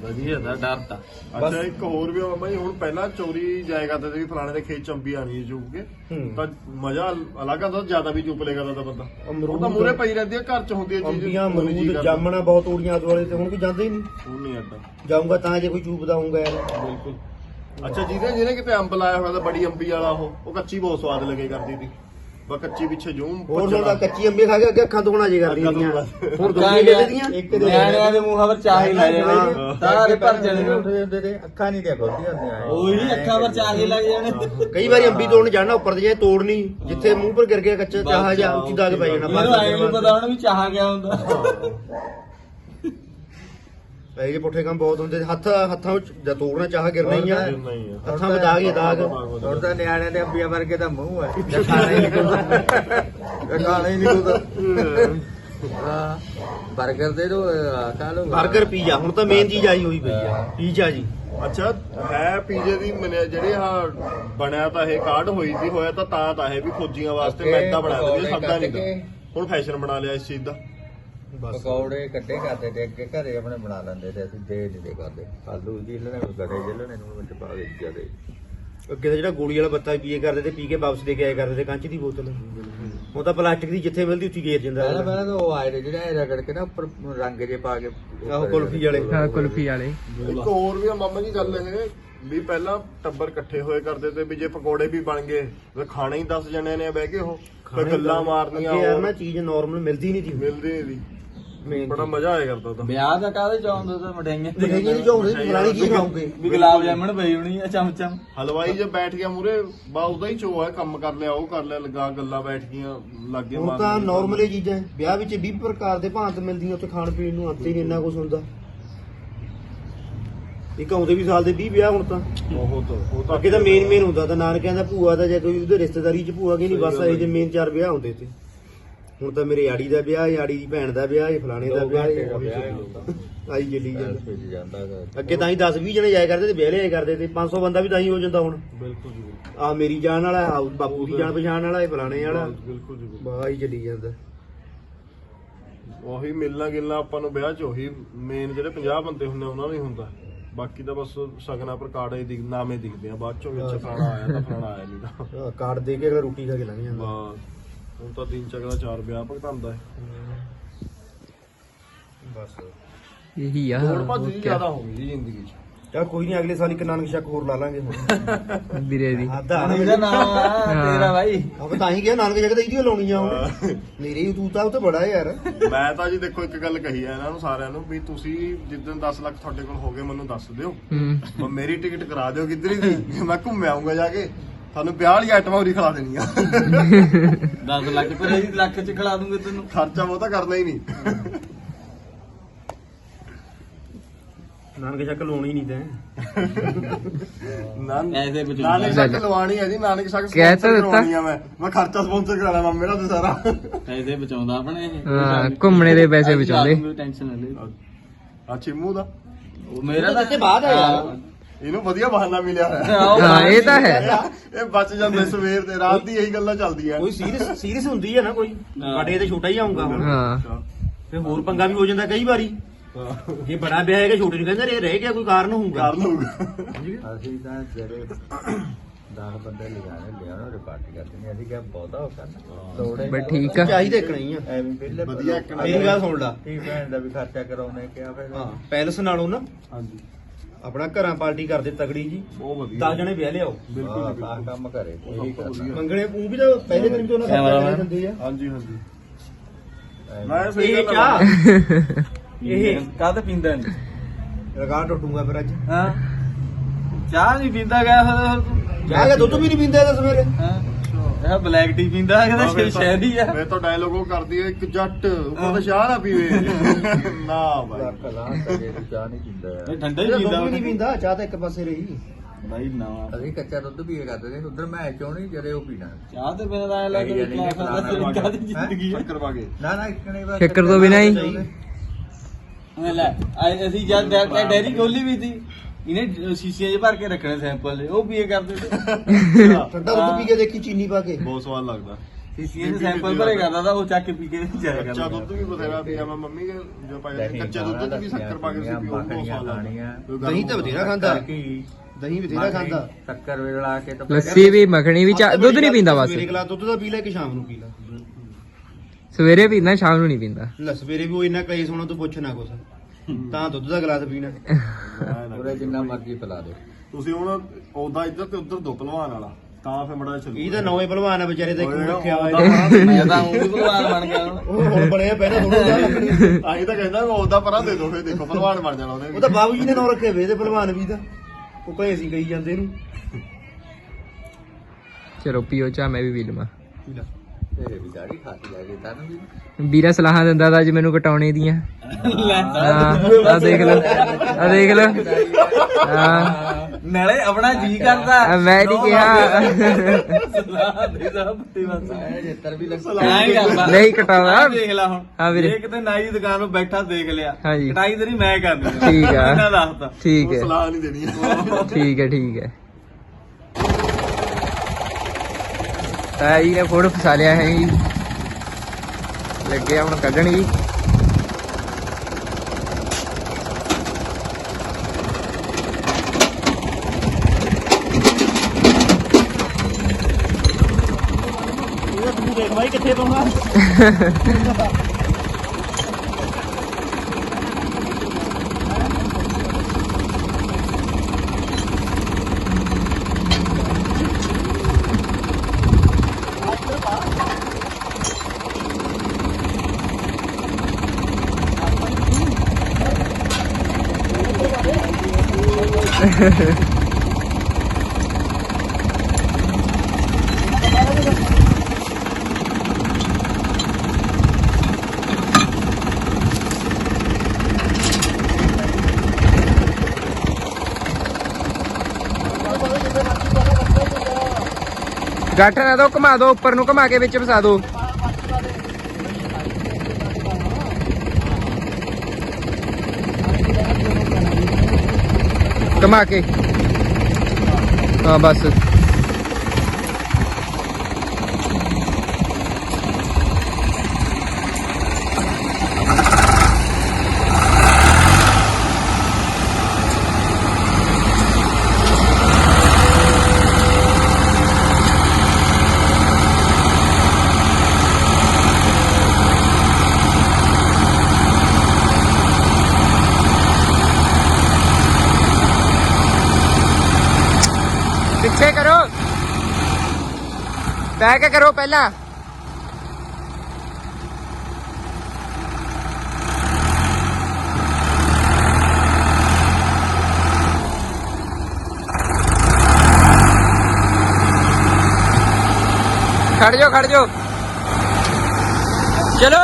[SPEAKER 4] ਵਧੀਆ ਦਾ ਡਰ ਤਾਂ।
[SPEAKER 5] ਅੱਛਾ ਇੱਕ ਹੋਰ ਵੀ ਆ ਜੀ ਹੁਣ ਪਹਿਲਾਂ ਚੋਰੀ ਜਾਇਆ ਕਰਦੇ ਤੇ ਵੀ ਫਲਾਣੇ ਦੇ ਖੇਤ ਚ ਅੰਬੀ ਆਣੀ ਹੈ ਚੁੱਕ ਕੇ
[SPEAKER 2] ਹੂੰ।
[SPEAKER 5] ਤਾਂ ਮਜ਼ਾ ਅਲੱਗ ਆਉਂਦਾ ਜ਼ਿਆਦਾ ਵੀ ਚੁੱਪ ਲੈ ਕਰਦਾ ਤਾਂ ਬੰਦਾ।
[SPEAKER 2] ਅਮਰੂਦ
[SPEAKER 5] ਉਹ ਤਾਂ ਮੂਰੇ ਪਈ ਰਹਿੰਦੀ ਆ ਘਰ ਚ ਹੁੰਦੀ ਹੈ ਚੀਜ਼।
[SPEAKER 2] ਅੰਬੀਆਂ ਅਮਰੂਦ। ਜਾਮਣਾ ਬਹੁਤ ਤੋੜੀਆਂ ਦੁਆਲੇ ਤੇ ਹੁਣ ਕੋਈ ਜਾਂਦੇ ਹੀ ਨਹੀਂ।
[SPEAKER 5] ਹੁਣ ਨਹੀਂ ਅੱਡਾ
[SPEAKER 2] ਜਾਊਂਗਾ ਤਾਂ ਜੇ ਕੋਈ ਚੂਪਦਾ ਹੋਊਗਾ ਯਾਰ।
[SPEAKER 5] ਬਿਲਕੁਲ। ਅੱਛਾ ਜਿਹਦੇ ਜਿਹਨੇ ਕਿਤੇ ਅੰਬ ਲਾਇਆ ਹੋਇਆ ਤਾਂ ਬੜੀ ਅੰਬੀ ਵਾਲਾ ਉਹ ਉਹ ਕੱਚੀ ਬਹੁਤ ਸਵਾਦ ਲੱਗੇ ਕਰਦੀ ਸੀ। ਬਸ ਕੱਚੀ ਪਿੱਛੇ ਜੂਮ
[SPEAKER 2] ਹੋਰ ਸੁਣਦਾ ਕੱਚੀ ਅੰਬੇ ਖਾ ਕੇ ਅੱਗੇ ਅੱਖਾਂ ਦੁਖਣਾ ਜੇ ਕਰਦੀ
[SPEAKER 5] ਅੱਖਾਂ
[SPEAKER 2] ਦੀਆਂ। ਹੁਣ ਦੁਖੀ ਦੇ ਦੀਆਂ ਇੱਕ ਦੇ
[SPEAKER 4] ਨਿਆਣਿਆਂ ਦੇ ਮੂੰਹਾਂ ਪਰ ਚਾਹੀ ਲੱਗ। ਜਾਣੇ ਸਾਰੇ ਭਰ ਜਾਣੇ ਨੇ।
[SPEAKER 3] ਉੱਠਦੇ ਹੁੰਦੇ ਤੇ ਅੱਖਾਂ ਨਹੀਂ ਤੇ ਖੁੱਲਦੀਆਂ ਹੁੰਦੀਆਂ
[SPEAKER 4] ਉਹੀ ਅੱਖਾਂ ਪਰ ਚਾਹੀ ਲੱਗ ਜਾਣੇ।
[SPEAKER 2] ਕਈ ਵਾਰੀ ਅੰਬੀ ਤੋੜਨ ਜਾਣਾ ਉੱਪਰ ਜੇ ਤੋੜਨੀ ਜਿੱਥੇ ਮੂੰਹ ਪਰ ਗਿਰ ਗਿਆ ਕੱਚਾ ਚਾਹਾ ਜਾਂ ਉੱਚੀ ਦਾਗ ਪੈ ਜਾਣਾ।
[SPEAKER 4] ਮੈਨੂੰ ਐਂ ਨਹੀਂ ਪਤਾ ਹੁਣ ਵੀ ਚਾਹ ਗਿਆ ਹੁੰਦਾ।
[SPEAKER 2] ਜੇ ਪੁੱਠੇ ਕੰਮ ਬਹੁਤ ਹੁੰਦੇ ਹੱਥ ਹੱਥਾਂ ਵਿੱਚ ਜਾਂ ਤੋੜਨਾ ਚਾਹ ਗਿਰਨਾ ਹੀ ਆ।
[SPEAKER 5] ਨਹੀਂ ਆ।
[SPEAKER 2] ਹੱਥਾਂ ਵਿੱਚ ਦਾਗ ਹੀ ਦਾਗ।
[SPEAKER 3] ਹੁਣ ਤਾਂ ਨਿਆਣਿਆਂ ਦੇ ਅੰਬੀਆਂ ਵਰਗੇ ਦਾ ਮੂੰਹ ਹੈ ਖਾਣਾ ਹੀ ਨਿਕਲਦਾ ਖਾਣਾ ਹੀ ਨਿਕਲਦਾ ਹਾਂ। 버ਗਰ ਦੇ ਦੋ ਖਾ ਲਓ।
[SPEAKER 2] 버ਗਰ ਪੀਜ਼ਾ ਹੁਣ ਤਾਂ ਮੇਨ ਚੀਜ਼ ਆਈ ਹੋਈ ਪਈ ਆ। ਪੀਜ਼ਾ ਜੀ।
[SPEAKER 5] ਅੱਛਾ ਹੈ ਪੀਜੇ ਦੀ ਮਨੇ ਜਿਹੜੇ ਆ ਬਣਿਆ ਤਾਂ ਇਹ ਕਾਰਡ ਹੋਈ ਸੀ ਹੋਇਆ ਤਾਂ ਤਾਂ ਤਾਂ ਇਹ ਵੀ ਫੌਜੀਆਂ ਵਾਸਤੇ ਮੈਦਾ ਬਣਾਇਆ ਸੀ
[SPEAKER 3] ਪਕੌੜੇ
[SPEAKER 5] ਸਾਦਾ ਨਹੀਂ। ਦਾ ਹੁਣ ਫੈਸ਼ਨ ਬਣਾ ਲਿਆ ਇਸ ਚੀਜ਼ ਦਾ।
[SPEAKER 3] ਪਕੌੜੇ ਕੱਢੇ ਕਰਦੇ ਤੇ ਅੱਗੇ ਘਰੇ ਆਪਣੇ ਬਣਾ ਲੈਂਦੇ ਤੇ ਅਸੀਂ ਦੇ ਨਹੀਂ ਦੇ ਕਰਦੇ। ਆਲੂ ਜੀ ਲੈਣੇ ਗੜੇ ਜਿਲਣੇ ਨੂੰ ਵਿੱਚ ਪਾ ਦੇ ਜਿਆਦੇ।
[SPEAKER 2] ਅੱਗੇ ਤਾਂ ਜਿਹੜਾ ਗੋਲੀ ਵਾਲਾ ਬੱਤਾ ਪੀਏ ਕਰਦੇ ਤੇ ਪੀ ਕੇ ਵਾਪਸ ਦੇ ਕੇ ਆਏ ਕਰਦੇ ਤੇ ਕੰਚ ਦੀ ਬੋਤਲ। ਹੁਣ ਤਾਂ ਪਲਾਸਟਿਕ ਦੀ ਜਿੱਥੇ ਮਿਲਦੀ ਉੱਥੇ ਗੇਰ ਜਾਂਦਾ।
[SPEAKER 3] ਪਹਿਲਾਂ। ਪਹਿਲਾਂ ਤਾਂ ਉਹ ਆਏ ਨੇ ਜਿਹੜਾ ਇਹ ਰਗੜ ਕੇ ਨਾ ਉੱਪਰ ਰੰਗ ਜੇ ਪਾ ਕੇ
[SPEAKER 2] ਆਹੋ ਕੁਲਫੀ ਵਾਲੇ।
[SPEAKER 1] ਹਾਂ ਕੁਲਫੀ ਵਾਲੇ।
[SPEAKER 5] ਇੱਕ ਹੋਰ ਵੀ ਆ ਮਾਮਾ ਜੀ ਗੱਲ ਇਹ ਵੀ ਪਹਿਲਾਂ ਟੱਬਰ ਇਕੱਠੇ ਹੋਏ ਕਰਦੇ ਤੇ ਵੀ ਜੇ ਪਕੌੜੇ ਵੀ ਬਣ ਗਏ ਤੇ ਖਾਣੇ ਹੀ 10 ਜਣੇ ਨੇ ਬਹਿ ਕੇ ਉਹ ਤੇ ਗੱਲਾਂ ਮਾਰਨੀਆਂ
[SPEAKER 2] ਅੱਗੇ ਯਾਰ ਨਾ
[SPEAKER 5] ਹੋਰ
[SPEAKER 2] ਚੀਜ਼ ਨਾਰਮਲ ਮਿਲਦੀ ਨਹੀਂ ਸੀ।
[SPEAKER 5] ਮਿਲਦੀ ਨਹੀਂ
[SPEAKER 2] ਮੇਨ
[SPEAKER 5] ਬੜਾ ਮਜ਼ਾ ਆਇਆ ਕਰਦਾ ਤਾਂ।
[SPEAKER 4] ਵਿਆਹ ਦਾ ਕਾਹਦੇ ਚਾਹੁੰਦੇ ਤਾਂ ਮਠਿਆਈਆਂ
[SPEAKER 2] ਮਠਿਆਈਆਂ ਦੀ ਝੋਂਦੇ ਫਲਾਣੀ ਕੀ ਖਾਓਗੇ
[SPEAKER 4] ਵੀ ਗੁਲਾਬ ਜਾਮਣ ਪਈ ਹੋਣੀ ਆ ਚਮਚਮ
[SPEAKER 5] ਹਲਵਾਈ ਜੇ ਬੈਠ ਗਿਆ ਮੂਰੇ ਬਾ ਉਹਦਾ ਹੀ ਚੋ ਹੈ ਕੰਮ ਕਰ ਲਿਆ ਉਹ ਕਰ ਲਿਆ ਲਗਾ ਗੱਲਾਂ ਬੈਠ ਗਈਆਂ ਲੱਗੇ
[SPEAKER 2] ਹੁਣ ਤਾਂ ਨਾਰਮਲ ਚੀਜ਼ਾਂ ਹੈ। ਵਿਆਹ ਵਿੱਚ 20 ਪ੍ਰਕਾਰ ਦੇ ਭਾਂਤ ਮਿਲਦੀਆਂ ਉੱਥੇ ਖਾਣ ਪੀਣ ਨੂੰ ਅੰਤੇ ਹੀ ਨਹੀਂ ਇੰਨਾ ਕੁਝ ਹੁੰਦਾ। ਇੱਕ ਆਉਂਦੇ ਵੀ ਸਾਲ ਦੇ 20 ਵਿਆਹ ਹੁਣ ਤਾਂ।
[SPEAKER 5] ਬਹੁਤ ਉਹ ਤਾਂ
[SPEAKER 2] ਅੱਗੇ ਤਾਂ ਮੇਨ ਮੇਨ ਹੁੰਦਾ ਤਾਂ ਨਾਨਕਿਆਂ ਦਾ ਭੂਆ ਦਾ ਜਾਂ ਕੋਈ ਉਹਦੇ ਰਿਸ਼ਤੇਦਾਰੀ ਚ ਭੂਆ ਕੀ ਨਹੀਂ ਬਸ ਇਹ ਜੇ। ਮੇਨ ਚਾਰ ਵਿਆਹ ਹੁੰਦੇ ਤੇ ਹੁਣ ਤਾਂ ਮੇਰੇ ਆੜੀ ਦਾ ਵਿਆਹ ਆੜੀ ਦੀ ਭੈਣ ਦਾ ਵਿਆਹ ਇਹ ਫਲਾਣੇ ਦਾ ਵਿਆਹ ਇਹ ਆਈ ਚੱਲੀ ਜਾਂਦਾ।
[SPEAKER 3] ਭੇਜ ਜਾਂਦਾ ਗਾ।
[SPEAKER 2] ਅੱਗੇ ਤਾਂ ਹੀ 10 20 ਜਣੇ ਜਾਇਆ ਕਰਦੇ ਤੇ ਵਿਆਹ ਲਿਆ ਕਰਦੇ ਤੇ 500 ਬੰਦਾ ਵੀ ਤਾਂ ਹੀ ਹੋ ਜਾਂਦਾ ਹੁਣ।
[SPEAKER 5] ਬਿਲਕੁਲ ਜੀ ਬਿਲਕੁਲ।
[SPEAKER 2] ਆ ਮੇਰੀ ਜਾਣ ਵਾਲਾ ਆਹ ਬਾਪੂ ਦੀ ਜਾਣ ਪਛਾਣ ਵਾਲਾ ਇਹ ਫਲਾਣੇ ਵਾਲਾ।
[SPEAKER 5] ਬਿਲਕੁਲ ਜੀ
[SPEAKER 2] ਚੱਲੀ ਜਾਂਦਾ।
[SPEAKER 5] ਉਹੀ ਮਿਲਣਾ ਗਿਲਣਾ ਆਪਾਂ ਨੂੰ ਵਿਆਹ 'ਚ ਉਹੀ ਮੇਨ ਜਿਹੜੇ 50 ਬੰਦੇ ਹੁੰਦੇ ਉਹਨਾਂ ਨੂੰ ਹੀ ਹੁੰਦਾ। ਬਾਕੀ ਤਾਂ ਬਸ ਸਗਨਾ ਪਰ ਕਾਰਡ ਹੀ ਦਿਖ ਨਾਮੇ ਦਿਖਦੇ ਆ ਬਾਅਦ ਚੋਂ ਵਿੱਚ ਫਲਾਣਾ ਆਇਆ ਤਾਂ ਫਲਾਣਾ ਆਇਆ ਨਹੀਂ ਤਾਂ।
[SPEAKER 2] ਆਹ ਕਾਰਡ ਦੇ ਕੇ ਅਗਲਾ ਰੋਟੀ ਖਾ ਕੇ ਲੰਘ ਜਾਂਦਾ।
[SPEAKER 5] ਬਸ। ਹੁਣ ਤਾਂ ਦਿਨ ਚ ਅਗਲਾ ਚਾਰ ਵਿਆਹ ਭਗਤਾਂਦਾ ਹੈ।
[SPEAKER 2] ਬਸ।
[SPEAKER 1] ਇਹੀ ਆ
[SPEAKER 5] ਹੋਰ ਭੱਜ
[SPEAKER 1] ਕਿਆ।
[SPEAKER 5] ਜ਼ਿਆਦਾ ਹੋ ਗਈ ਜੀ ਜ਼ਿੰਦਗੀ 'ਚ।
[SPEAKER 2] ਚਾ ਕੋਈ ਨਹੀਂ ਅਗਲੇ ਸਾਲ ਇੱਕ ਨਾਨਕ ਸ਼ੱਕ ਹੋਰ ਲਾ ਲਾਂਗੇ ਹੁਣ। *laughs*
[SPEAKER 1] ਵੀਰੇ ਦੀ।
[SPEAKER 2] ਆਦਾ
[SPEAKER 4] ਇਹਦਾ ਨਾਮ ਆ ਤੇਰਾ ਬਾਈ।
[SPEAKER 2] ਆਪਾਂ ਤਾਂ ਹੀ ਕਿਹਾ ਨਾਨਕ ਜਗਤ ਇਹਦੀ ਲਾਉਣੀ ਆ ਹੁਣ। ਮੇਰੀ ਤੂੰ ਤਾਂ ਉਹ ਤਾਂ ਬੜਾ ਯਾਰ।
[SPEAKER 5] ਮੈਂ ਤਾਂ ਜੀ ਦੇਖੋ ਇੱਕ ਗੱਲ ਕਹੀ ਆ ਇਹਨਾਂ ਨੂੰ ਸਾਰਿਆਂ ਨੂੰ ਵੀ ਤੁਸੀਂ ਜਿੱਦਣ 10 ਲੱਖ ਤੁਹਾਡੇ ਕੋਲ ਹੋ ਗਏ ਮੈਨੂੰ ਦੱਸ ਦਿਓ। ਮੇਰੀ ਟਿਕਟ ਕਰਾ ਦਿਓ ਕਿੱਧਰ ਦੀ? ਮੈਂ ਘੁੰਮ ਆਉਂਗਾ ਜਾ ਕੇ। ਤੁਹਾਨੂੰ ਵਿਆਹ ਵਾਲੀ ਆਈਟਮਾਂ ਉਰੀ ਖਿਲਾ ਦੇਣੀਆਂ
[SPEAKER 4] 10 ਲੱਖ ਪਰ ਇਹ ਲੱਖ ਚ ਖਿਲਾ ਦੂੰਗੇ ਤੈਨੂੰ।
[SPEAKER 5] ਖਰਚਾ ਬਹੁਤਾ ਕਰਨਾ ਹੀ ਨਹੀਂ।
[SPEAKER 2] ਨਾਨਕ ਸ਼ੱਕ ਲਾਉਣੀ ਨਹੀਂ ਤੈਂ।
[SPEAKER 5] ਨਾਨ-
[SPEAKER 4] ਐਸੇ ਵਿੱਚ
[SPEAKER 5] ਨਾਨਕ ਸ਼ੱਕ ਲਵਾਣੀ ਹੈ ਜੀ ਨਾਨਕ ਸ਼ੱਕ
[SPEAKER 1] ਕਹਿ ਤਾਂ ਦਿੱਤਾ।
[SPEAKER 5] ਮੈਂ। ਮੈਂ ਖਰਚਾ ਸਪਾਂਸਰ ਕਰਾਣਾ ਮਾਮੇ ਦਾ ਤੇ ਸਾਰਾ।
[SPEAKER 4] ਐਸੇ ਬਚਾਉਂਦਾ ਆਪਣੇ ਇਹ।
[SPEAKER 1] ਹਾਂ, ਘੁੰਮਣੇ ਦੇ ਪੈਸੇ ਬਚਾਉਂਦੇ।
[SPEAKER 4] ਟੈਨਸ਼ਨ ਨਾ ਲੈ।
[SPEAKER 5] ਆ ਚਿੰਮੂ ਦਾ।
[SPEAKER 4] ਉਹ ਮੇਰਾ ਤਾਂ
[SPEAKER 2] ਤੇ ਬਾਅਦ ਆ ਯਾਰ
[SPEAKER 5] ਇਹਨੂੰ ਵਧੀਆ ਬਹਾਨਾ ਮਿਲਿਆ ਹੋਇਆ।
[SPEAKER 1] ਹਾਂ ਇਹ ਤਾਂ ਹੈ।
[SPEAKER 5] ਇਹ ਬਚ ਜਾਂਦੇ ਸਵੇਰ ਤੇ ਰਾਤ ਦੀ ਇਹੀ ਗੱਲਾਂ ਚੱਲਦੀਆਂ।
[SPEAKER 2] ਕੋਈ ਸੀਰੀਅਸ ਸੀਰੀਅਸ ਹੁੰਦੀ ਹੈ ਨਾ ਕੋਈ? ਬੜੇ ਤੇ ਛੋਟਾ ਹੀ ਆਉਂਗਾ
[SPEAKER 1] ਹਾਂ।
[SPEAKER 2] ਫਿਰ ਹੋਰ ਪੰਗਾ ਵੀ ਹੋ ਜਾਂਦਾ ਕਈ ਵਾਰੀ। ਜੇ ਬੜਾ ਵਿਆਹ ਹੈਗਾ ਛੋਟੇ ਨੂੰ ਕਹਿੰਦੇ ਰੇ ਰਹਿ ਗਿਆ ਕੋਈ ਕਾਰਨ ਹੋਊਗਾ।
[SPEAKER 5] ਕਰ ਲਊਗਾ
[SPEAKER 3] ਅਸੀਂ ਤਾਂ ਜਿਹੜੇ 10 ਬੰਦੇ ਲਿਜਾਣੇ ਲਿਆਉਣ ਉਹ ਪਾਰਟੀ ਕਰਦੇ ਨੇ ਅਸੀਂ ਕਿਹਾ ਬਹੁਤਾ ਹੋ ਕਰਨਾ। ਤੋੜੇ
[SPEAKER 1] ਬਸ ਠੀਕ ਆ।
[SPEAKER 2] ਚਾਹੀਦਾ ਨਹੀਂ ਆ।
[SPEAKER 3] ਐਵੇਂ ਵਿਹਲੇ
[SPEAKER 5] ਵਧੀਆ ਇੱਕ ਨਾ-
[SPEAKER 2] ਮੇਰੀ ਗੱਲ ਸੁਣ ਲਾ।
[SPEAKER 3] ਠੀਕ ਭੈਣ ਦਾ ਵੀ ਖਰਚਾ ਕਰਾਉਣੇ ਕਿਹਾ ਫਿਰ
[SPEAKER 2] ਹਾਂ ਪੈਲਸ ਨਾਲੋਂ ਨਾ।
[SPEAKER 5] ਹਾਂਜੀ।
[SPEAKER 2] ਆਪਣਾ ਘਰਾਂ ਪਾਰਟੀ ਕਰਦੇ ਤਗੜੀ ਜੀ।
[SPEAKER 5] ਬਹੁਤ ਵਧੀਆ।
[SPEAKER 2] 10 ਜਣੇ ਵਿਆਹ ਲਿਆਓ।
[SPEAKER 5] ਬਿਲਕੁਲ
[SPEAKER 3] ਆਹ ਕੰਮ ਕਰੇ ਇਹੀ ਕਰਨਾ
[SPEAKER 2] ਮੰਗਣੇ ਉਹ ਵੀ ਤਾਂ ਪਹਿਲੇ ਦਿਨ ਤੋਂ ਉਹਨਾਂ ਸਭ ਦਿੰਦੇ ਆ।
[SPEAKER 5] ਹਾਂਜੀ ਹਾਂਜੀ। ਮੈਂ ਸਹੀ
[SPEAKER 2] ਇਹ ਚਾਹ ਇਹ
[SPEAKER 4] ਕਾਹ ਤੇ ਪੀਂਦਾ ਨਹੀਂ?
[SPEAKER 2] ਲਗਾ ਟੁੱਟੂਗਾ ਫਿਰ ਅੱਜ।
[SPEAKER 4] ਹਾਂ। ਚਾਹ ਨਹੀਂ ਪੀਂਦਾ ਗਿਆ ਫਿਰ।
[SPEAKER 2] ਜਾ ਕੇ ਦੁੱਧ ਵੀ ਨਹੀਂ ਪੀਂਦੇ ਸਵੇਰੇ।
[SPEAKER 4] ਹਾਂ। ਇਹ ਬਲੈਕ ਟੀ ਪੀਂਦਾ ਕਹਿੰਦਾ ਸ਼ਹਿਰੀ ਆ।
[SPEAKER 5] ਮੈਂ ਤਾਂ ਡਾਇਲੋਗ ਉਹ ਕਰਦੀ ਹੈ ਇੱਕ ਜੱਟ ਉੱਪਰ ਤਾਂ ਚਾਹ ਨਾ ਪੀਵੇ। ਨਾ ਬਾਈ।
[SPEAKER 3] ਚਾਹ ਨਹੀਂ ਪੀਂਦਾ।
[SPEAKER 4] ਇਹ ਠੰਡਾ ਹੀ ਪੀਂਦਾ
[SPEAKER 2] ਨਹੀਂ ਪੀਂਦਾ ਚਾਹ ਤਾਂ ਇੱਕ ਪਾਸੇ ਰਹੀ।
[SPEAKER 4] ਬਾਈ ਨਾ।
[SPEAKER 3] ਅਸੀਂ ਕੱਚਾ ਦੁੱਧ ਪੀਏ ਕਰਦੇ ਨੇ ਉਧਰ ਮੈਂ ਕਿਉਂ ਨਹੀਂ ਜਦੇ ਉਹ ਪੀਣਾ?
[SPEAKER 4] ਚਾਹ ਤੇ ਬਿਨਾਂ ਤਾਂ ਐ ਲੱਗ
[SPEAKER 3] ਨਹੀਂ, ਨਹੀਂ,
[SPEAKER 4] ਰਿਹਾ
[SPEAKER 3] ਫਲਾਣਾ
[SPEAKER 4] ਕਾਹਦੀ ਜ਼ਿੰਦਗੀ ਆ।
[SPEAKER 5] ਸ਼ੱਕਰ ਪਾ ਕੇ।
[SPEAKER 3] ਨਾ ਨਾ ਇੱਕ ਨਹੀਂ ਬਸ
[SPEAKER 1] ਸ਼ੱਕਰ ਤੋਂ ਬਿਨਾਂ ਹੀ?
[SPEAKER 4] ਮੈਂ ਲੈ ਅੱਜ ਅਸੀਂ ਜਦ ਡੈ- ਡੈਰੀ ਖੋਲੀ ਵੀ ਸੀ। ਇਹਨੇ ਸ਼ੀਸ਼ੀਆਂ 'ਚ ਭਰ ਕੇ ਰੱਖਣੇ ਸੈਂਪਲ ਉਹ ਪੀਏ ਕਰਦੇ ਤੇ
[SPEAKER 2] ਠੰਡਾ ਦੁੱਧ ਪੀ ਕੇ ਦੇਖੀ ਚੀਨੀ ਪਾ ਕੇ।
[SPEAKER 5] ਬਹੁਤ ਸਵਾਦ ਲੱਗਦਾ।
[SPEAKER 4] ਸ਼ੀਸ਼ੀਆਂ 'ਚ ਸੈਂਪਲ ਭਰੇ ਕਰਦਾ ਤਾਂ ਉਹ ਚੱਕ ਕੇ ਪੀ ਕੇ ਜਾਇਆ
[SPEAKER 5] ਕੱਚਾ
[SPEAKER 4] ਕਰਦਾ।
[SPEAKER 5] ਦੁੱਧ ਵੀ ਬਥੇਰਾ ਪੀਆ ਮੈਂ ਮੰਮੀ ਕੇ ਜੋ ਪਾਇਆ
[SPEAKER 3] ਦਹੀਂ
[SPEAKER 5] ਕੱਚਾ ਦੁੱਧ ਚ ਵੀ ਸ਼ੱਕਰ ਪਾ ਕੇ ਸੀ ਪੀਓ ਬਹੁਤ ਸਵਾਦ
[SPEAKER 3] ਖਾਣੀਆਂ।
[SPEAKER 5] ਲੱਗਦਾ
[SPEAKER 2] ਦਹੀਂ ਤਾਂ ਬਥੇਰਾ ਖਾਂਦਾ। ਦਹੀਂ ਬਥੇਰਾ ਖਾਂਦਾ।
[SPEAKER 3] ਸ਼ੱਕਰ ਵੇਲਾ ਕੇ ਤਾਂ
[SPEAKER 1] ਲੱਸੀ ਵੀ ਮੱਖਣੀ ਵੀ ਚਾਹ ਦੁੱਧ ਨਹੀਂ ਪੀਂਦਾ ਬਸ।
[SPEAKER 2] ਸਵੇਰੇ ਗਲਾਸ ਦੁੱਧ ਦਾ ਪੀ ਲੈ ਕਿ ਸ਼ਾਮ ਨੂੰ ਪੀ ਲੈ।
[SPEAKER 1] ਸਵੇਰੇ ਪੀਂਦਾ ਸ਼ਾਮ ਨੂੰ ਨਹੀਂ ਪੀਂਦਾ।
[SPEAKER 2] ਲੈ ਸਵੇਰੇ ਵੀ ਉਹ ਇੰਨਾ ਕਲੇਸ਼ ਹੋਣਾ ਤੂੰ ਪੁੱਛ ਨਾ ਕੁਛ। ਤਾਂ ਦੁੱਧ ਦਾ ਗਲਾਸ ਪੀਣਾ।
[SPEAKER 3] ਪੂਰੇ ਜਿੰਨਾ ਮਰਜ਼ੀ ਪਿਲਾ ਦੇ
[SPEAKER 5] ਤੁਸੀਂ ਹੁਣ ਉਹਦਾ ਇੱਧਰ ਤੇ ਉੱਧਰ ਦੋ ਭਲਵਾਨ ਵਾਲਾ ਤਾਂ ਫੇ ਮੜਾ ਚੱਲੂ।
[SPEAKER 2] ਇਹ ਤਾਂ ਨਵੇਂ ਭਲਵਾਨ ਆ ਵਿਚਾਰੇ ਦਾ ਇੱਕ ਰੱਖਿਆ ਹੋਇਆ।
[SPEAKER 4] ਮੈਂ ਤਾਂ ਉਹ ਵੀ ਭਗਵਾਨ ਬਣ ਗਿਆ।
[SPEAKER 2] ਉਹ ਹੁਣ ਬਣਿਆ ਪਹਿਲਾਂ ਥੋੜਾ ਜਿਹਾ
[SPEAKER 5] ਆਹੀ ਤਾਂ ਕਹਿੰਦਾ ਮੈਂ ਉਹਦਾ ਪਰਾਂ ਦੇ ਦੋ ਫੇ ਦੇਖੋ ਭਲਵਾਨ ਬਣ ਜਾਣਾ ਉਹਨੇ
[SPEAKER 2] ਉਹ ਤਾਂ ਬਾਬੂ ਜੀ ਨੇ ਨਾਂ ਰੱਖੇ ਵੇ ਤੇ ਭਲਵਾਨ ਵੀ ਦਾ ਉਹ ਕਹੇ ਅਸੀਂ ਕਹੀ ਜਾਂਦੇ ਇਹਨੂੰ।
[SPEAKER 1] ਚਲੋ ਪੀਓ ਚਾਹ ਮੈਂ ਵੀ ਪੀ ਲਵਾਂ।
[SPEAKER 2] ਪੀ ਲੈ।
[SPEAKER 3] ਤੇਰੇ ਵੀ ਦਾੜੀ ਖਾਤੀ
[SPEAKER 1] ਵੀਰਾ ਸਲਾਹਾਂ ਦਿੰਦਾ ਤਾਂ ਅੱਜ ਮੈਨੂੰ ਕਟਾਉਣੇ ਦੀਆਂ। ਹਾਂ ਆ ਦੇਖ ਲਓ ਆ ਦੇਖ ਲਓ ਹਾਂ।
[SPEAKER 4] ਨਾਲੇ ਆਪਣਾ ਜੀ ਕਰਦਾ।
[SPEAKER 1] ਮੈਂ ਨਹੀਂ ਕਿਹਾ।
[SPEAKER 4] ਸਲਾਹ ਦੇ ਦਾ ਪੱਟੀ ਬਸ।
[SPEAKER 3] ਜਿੱਤਰ ਵੀ ਲੱਗ
[SPEAKER 4] ਐਂ ਹੀ ਕਰਦਾ।
[SPEAKER 1] ਨਹੀਂ ਕਟਾਉਂਦਾ।
[SPEAKER 4] ਆਹ ਦੇਖ ਲੈ ਹੁਣ।
[SPEAKER 1] ਹਾਂ ਵੀਰੇ।
[SPEAKER 4] ਜੇ ਕਿਤੇ ਨਾਈ ਦੀ ਦੁਕਾਨ ਨੂੰ ਬੈਠਾ ਦੇਖ ਲਿਆ।
[SPEAKER 1] ਹਾਂਜੀ।
[SPEAKER 4] ਕਟਾਈ ਤੇਰੀ ਮੈਂ ਕਰਨੀ
[SPEAKER 1] ਠੀਕ ਆ।
[SPEAKER 4] ਇਹਨਾਂ ਦੱਸਦਾ
[SPEAKER 1] ਠੀਕ ਹੈ।
[SPEAKER 5] ਸਲਾਹ ਨਹੀਂ ਦੇਣੀ।
[SPEAKER 1] ਠੀਕ ਹੈ ਠੀਕ ਹੈ। ਤਾਈ ਨੇ ਫੋਟੋ ਫਸਾ ਲਿਆ ਹੈ ਜੀ। ਲੱਗੇ ਹੁਣ ਕੱਢਣ ਜੀ।
[SPEAKER 2] ਦੇਖ ਭਾਈ ਕਿੱਥੇ ਪਾਉਣਾ। *laughs*
[SPEAKER 1] ਗੱਠ ਨਾ ਦੋ ਘੁਮਾ ਦੋ ਉੱਪਰ ਨੂੰ ਘੁਮਾ ਕੇ ਵਿੱਚ ਫਸਾ ਦੋ। ਘੁਮਾ ਕੇ ਹਾਂ ਬਸ ਪਿੱਛੇ ਕਰੋ ਬੈਕ ਕਰੋ ਪਹਿਲਾਂ। ਖੜ ਜਾਓ ਖੜ ਜਾਓ ਚਲੋ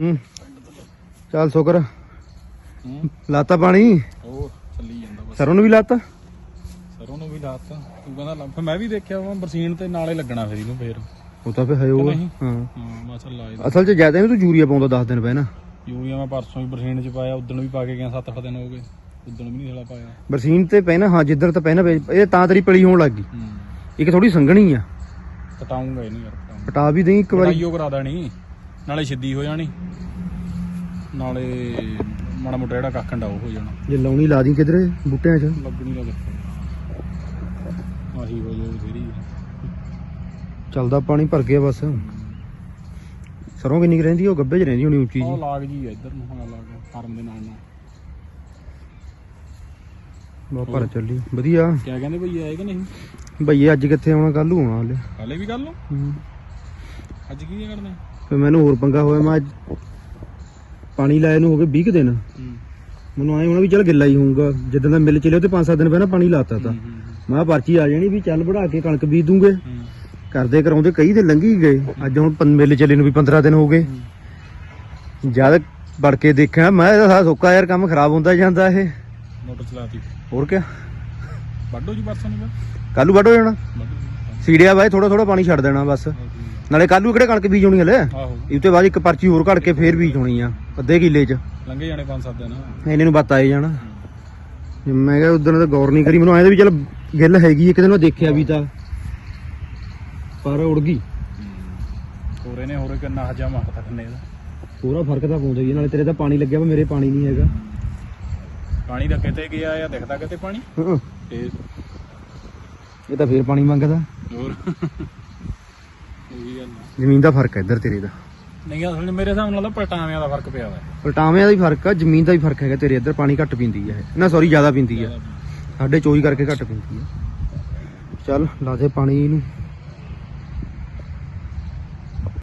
[SPEAKER 2] ਹੂੰ ਚੱਲ ਸ਼ੁਕਰ। ਲਾਤਾ ਪਾਣੀ?
[SPEAKER 6] ਉਹ ਚੱਲੀ ਜਾਂਦਾ ਬਸ।
[SPEAKER 2] ਸਰੋਂ ਨੂੰ ਵੀ ਲਾਤਾ?
[SPEAKER 6] ਸਰੋਂ ਨੂੰ ਵੀ ਲਾਤਾ। ਤੂੰ ਕਹਿੰਦਾ ਲਾ- ਫਿਰ ਮੈਂ ਵੀ ਦੇਖਿਆ ਵਾ ਬਰਸੀਨ ਤੇ ਨਾਲੇ ਲੱਗਣਾ ਫਿਰ ਇਹਨੂੰ ਫੇਰ।
[SPEAKER 2] ਉਹ ਤਾਂ ਫੇ ਹੈ
[SPEAKER 6] ਨਹੀਂ?
[SPEAKER 2] ਹਾਂ।
[SPEAKER 6] ਹਾਂ ਮੈਂ ਚੱਲ
[SPEAKER 2] ਅਸਲ 'ਚ ਜ਼ਿਆਦਾ ਵੀ ਤੂੰ ਯੂਰੀਆ ਪਾਉਂਦਾ 10 ਦਿਨ ਪਹਿਲਾਂ।
[SPEAKER 6] ਯੂਰੀਆ ਮੈਂ ਪਰਸੋਂ ਵੀ ਬਰਸੀਨ ਚ ਪਾਇਆ ਉਦੋਂ ਵੀ ਪਾ ਕੇ ਗਿਆ 7-8 ਦਿਨ ਹੋ ਗਏ। ਉਦੋਂ ਵੀ ਨਹੀਂ ਹਲਾ ਪਾਇਆ।
[SPEAKER 2] ਬਰਸੀਨ ਤੇ ਪੈਣਾ ਹਾਂ ਜਿੱਧਰ ਤਾਂ ਪੈਣਾ ਇਹ ਤਾਂ ਤੇਰੀ ਪਲੀ ਹੋਣ ਲੱਗ ਗਈ।
[SPEAKER 6] ਹੂੰ।
[SPEAKER 2] ਇੱਕ ਥੋੜੀ ਸੰਘਣੀ ਆ।
[SPEAKER 6] ਕਟਾਉਂਗਾ ਇਹਨੂੰ ਯਾਰ।
[SPEAKER 2] ਪਟਾ ਵੀ ਦੇਈ ਇੱਕ ਵਾਰੀ।
[SPEAKER 6] ਕਟਾਈਓ ਕਰਾ ਦੇਣੀ ਨਾਲੇ ਸਿੱਧੀ ਹੋ ਜਾਣੀ। ਨਾਲੇ ਮਾੜਾ ਮੋਟਾ ਜਿਹੜਾ ਕੱਖ ਡਾਉ ਹੋ ਜਾਣਾ।
[SPEAKER 2] ਜੇ ਲਾਉਣੀ ਲਾ ਦੀ ਕਿਧਰੇ ਬੂਟਿਆਂ 'ਚ?
[SPEAKER 6] ਲੱਗਣੀ ਕਿੱਥੇ ਆਹੀ ਹੋ ਜਾਊ ਫੇਰੀ
[SPEAKER 2] ਚੱਲਦਾ ਪਾਣੀ ਭਰ ਗਿਆ ਬਸ। ਸਰੋਂ ਕਿੰਨੀ ਕੁ ਰਹਿੰਦੀ ਆ? ਉਹ ਗੱਬੇ 'ਚ ਰਹਿੰਦੀ ਹੋਣੀ ਉੱਚੀ
[SPEAKER 6] ਉਹ
[SPEAKER 2] ਜੀ
[SPEAKER 6] ਲਾਗ ਜੀ ਆ ਇੱਧਰ ਨੂੰ ਹਾਂ ਲਾਗ। ਫਾਰਮ ਦੇ ਨਾਲ ਨਾਲ।
[SPEAKER 2] ਬਹੁਤ ਭਰ ਚੱਲੀ। ਵਧੀਆ।
[SPEAKER 6] ਕਿਆ ਕਹਿੰਦੇ ਭਈ ਆਏ ਕਿ ਨਹੀਂ?
[SPEAKER 2] ਭਈਏ ਅੱਜ ਕਿੱਥੇ ਆਉਣਾ? ਕੱਲ ਨੂੰ ਆਉਣਾ ਹਲੇ।
[SPEAKER 6] ਹਾਲੇ ਵੀ ਗੱਲ
[SPEAKER 2] ਹੂੰ।
[SPEAKER 6] ਅੱਜ ਕੀ
[SPEAKER 2] ਫਿਰ ਮੈਨੂੰ ਹੋਰ ਪੰਗਾ ਹੋਇਆ ਮੈਂ ਅੱਜ ਪਾਣੀ ਲਾਏ ਨੂੰ ਹੋ ਗਏ 20 ਕੁ ਦਿਨ। ਮੈਨੂੰ ਆਏ ਹੋਣਾ ਵੀ ਚੱਲ ਗਿੱਲਾ ਹੀ ਹੋਊਗਾ। ਜਿੱਦਾਂ ਦਾ ਮਿਲ ਚਲੇ ਉਹ ਤੇ 5-7 ਦਿਨ ਪਹਿਲਾਂ ਪਾਣੀ ਲਾਤਾ ਤਾ। ਮੈਂ ਪਰਚੀ ਆ ਜਾਣੀ ਵੀ ਚੱਲ ਵੜਾ ਕੇ ਕਣਕ ਬੀਜ ਦੂੰਗੇ। ਕਰਦੇ ਕਰਾਉਂਦੇ ਕਈ ਤੇ ਲੰਘੀ ਗਏ। ਅੱਜ ਹੁਣ ਮਿਲ ਚਲੇ ਨੂੰ ਵੀ 15 ਦਿਨ ਹੋ ਗਏ। ਜਦ ਵੜ ਕੇ ਦੇਖਿਆ ਮੈਂ ਇਹਦਾ ਸਾਰਾ ਸੁੱਕਾ ਯਾਰ ਕੰਮ ਖਰਾਬ ਹੁੰਦਾ ਜਾਂਦਾ ਇਹ।
[SPEAKER 6] ਮੋਟਰ ਚਲਾਤੀ।
[SPEAKER 2] ਹੋਰ ਕਿਆ?
[SPEAKER 6] ਵੱਡੋ ਜੀ ਪਰਸੋਂ ਨਹੀਂ
[SPEAKER 2] ਕੱਲੂ ਹੋ ਜਾਣਾ।
[SPEAKER 6] ਵੱਡੋ
[SPEAKER 2] ਸੀੜਿਆ ਬਾਈ ਥੋੜਾ ਥੋੜਾ ਪਾਣੀ ਛੱਡ ਦੇਣਾ ਬਸ। ਨਾਲੇ ਕੱਲੂ ਕਿਹੜੇ ਕਣਕ ਬੀਜ ਹੋਣੀ ਹਲੇ?
[SPEAKER 6] ਆਹੋ।
[SPEAKER 2] ਇਹ ਤੋਂ ਬਾਅਦ ਇੱਕ ਪਰਚੀ ਹੋਰ ਘੜ ਕੇ ਫੇਰ ਬੀਜ ਹੋਣੀ ਆ ਅੱਧੇ ਕਿੱਲੇ 'ਚ।
[SPEAKER 6] ਲੰਘੇ ਜਾਣੇ ਪੰਜ ਸੱਤ ਦਿਨ।
[SPEAKER 2] ਇਹਨੇ ਨੂੰ ਬੱਤ ਆਏ ਜਾਣਾ। ਮੈਂ ਕਿਹਾ ਉਦੋਂ ਤਾਂ ਗੌਰ ਨਹੀਂ ਕਰੀ ਮੈਨੂੰ ਆਇਆ ਵੀ ਚੱਲ ਗਿੱਲ ਹੈਗੀ ਇੱਕ ਦਿਨ ਮੈਂ ਦੇਖਿਆ ਵੀ ਤਾਂ। ਪਰ ਉੜ ਗਈ।
[SPEAKER 6] ਹੋਰੇ ਨੇ ਹੋਰੇ ਕਿੰਨਾ ਹਜਾ ਮੱਕ ਥੱਕਨੇ ਦਾ।
[SPEAKER 2] ਪੂਰਾ ਫ਼ਰਕ ਤਾਂ ਪਾਉਂਦਾ ਹੀ ਆ, ਨਾਲੇ ਤੇਰੇ ਤਾਂ ਪਾਣੀ ਲੱਗਿਆ ਵਾ ਮੇਰੇ ਪਾਣੀ ਨਹੀਂ ਹੈਗਾ।
[SPEAKER 6] ਪਾਣੀ ਦਾ ਕਿਤੇ ਗਿਆ ਆ ਦਿਖਦਾ ਕਿਤੇ ਪਾਣੀ?
[SPEAKER 2] ਹਾਂ,
[SPEAKER 6] ਤੇ
[SPEAKER 2] ਇਹ ਤਾਂ ਫੇਰ ਪਾਣੀ ਮੰਗਦਾ।
[SPEAKER 6] ਹੋਰ। ਉਹੀ ਗੱਲ ਆ।
[SPEAKER 2] ਜ਼ਮੀਨ ਦਾ ਫ਼ਰਕ ਹੈ ਇੱਧਰ ਤੇਰੇ ਦਾ।
[SPEAKER 6] ਨਹੀਂ ਅਸਲ 'ਚ ਮੇਰੇ ਹਿਸਾਬ ਨਾਲ ਤਾਂ ਪਲਟਾਵਿਆਂ ਦਾ ਫ਼ਰਕ ਪਿਆ ਵਾ
[SPEAKER 2] ਪਲਟਾਵਿਆਂ ਦਾ ਹੀ ਫ਼ਰਕ ਆ ਜ਼ਮੀਨ ਦਾ ਹੀ ਫ਼ਰਕ ਹੈਗਾ ਤੇਰੇ ਇੱਧਰ ਪਾਣੀ ਘੱਟ ਪੀਂਦੀ ਹੈ ਨਾ ਸੌਰੀ ਜ਼ਿਆਦਾ ਪੀਂਦੀ ਹੈ ਸਾਡੇ ਚੋਈ ਕਰਕੇ ਘੱਟ ਪੀਂਦੀ ਹੈ ਚੱਲ ਲਾ ਦੇ ਪਾਣੀ ਨੂੰ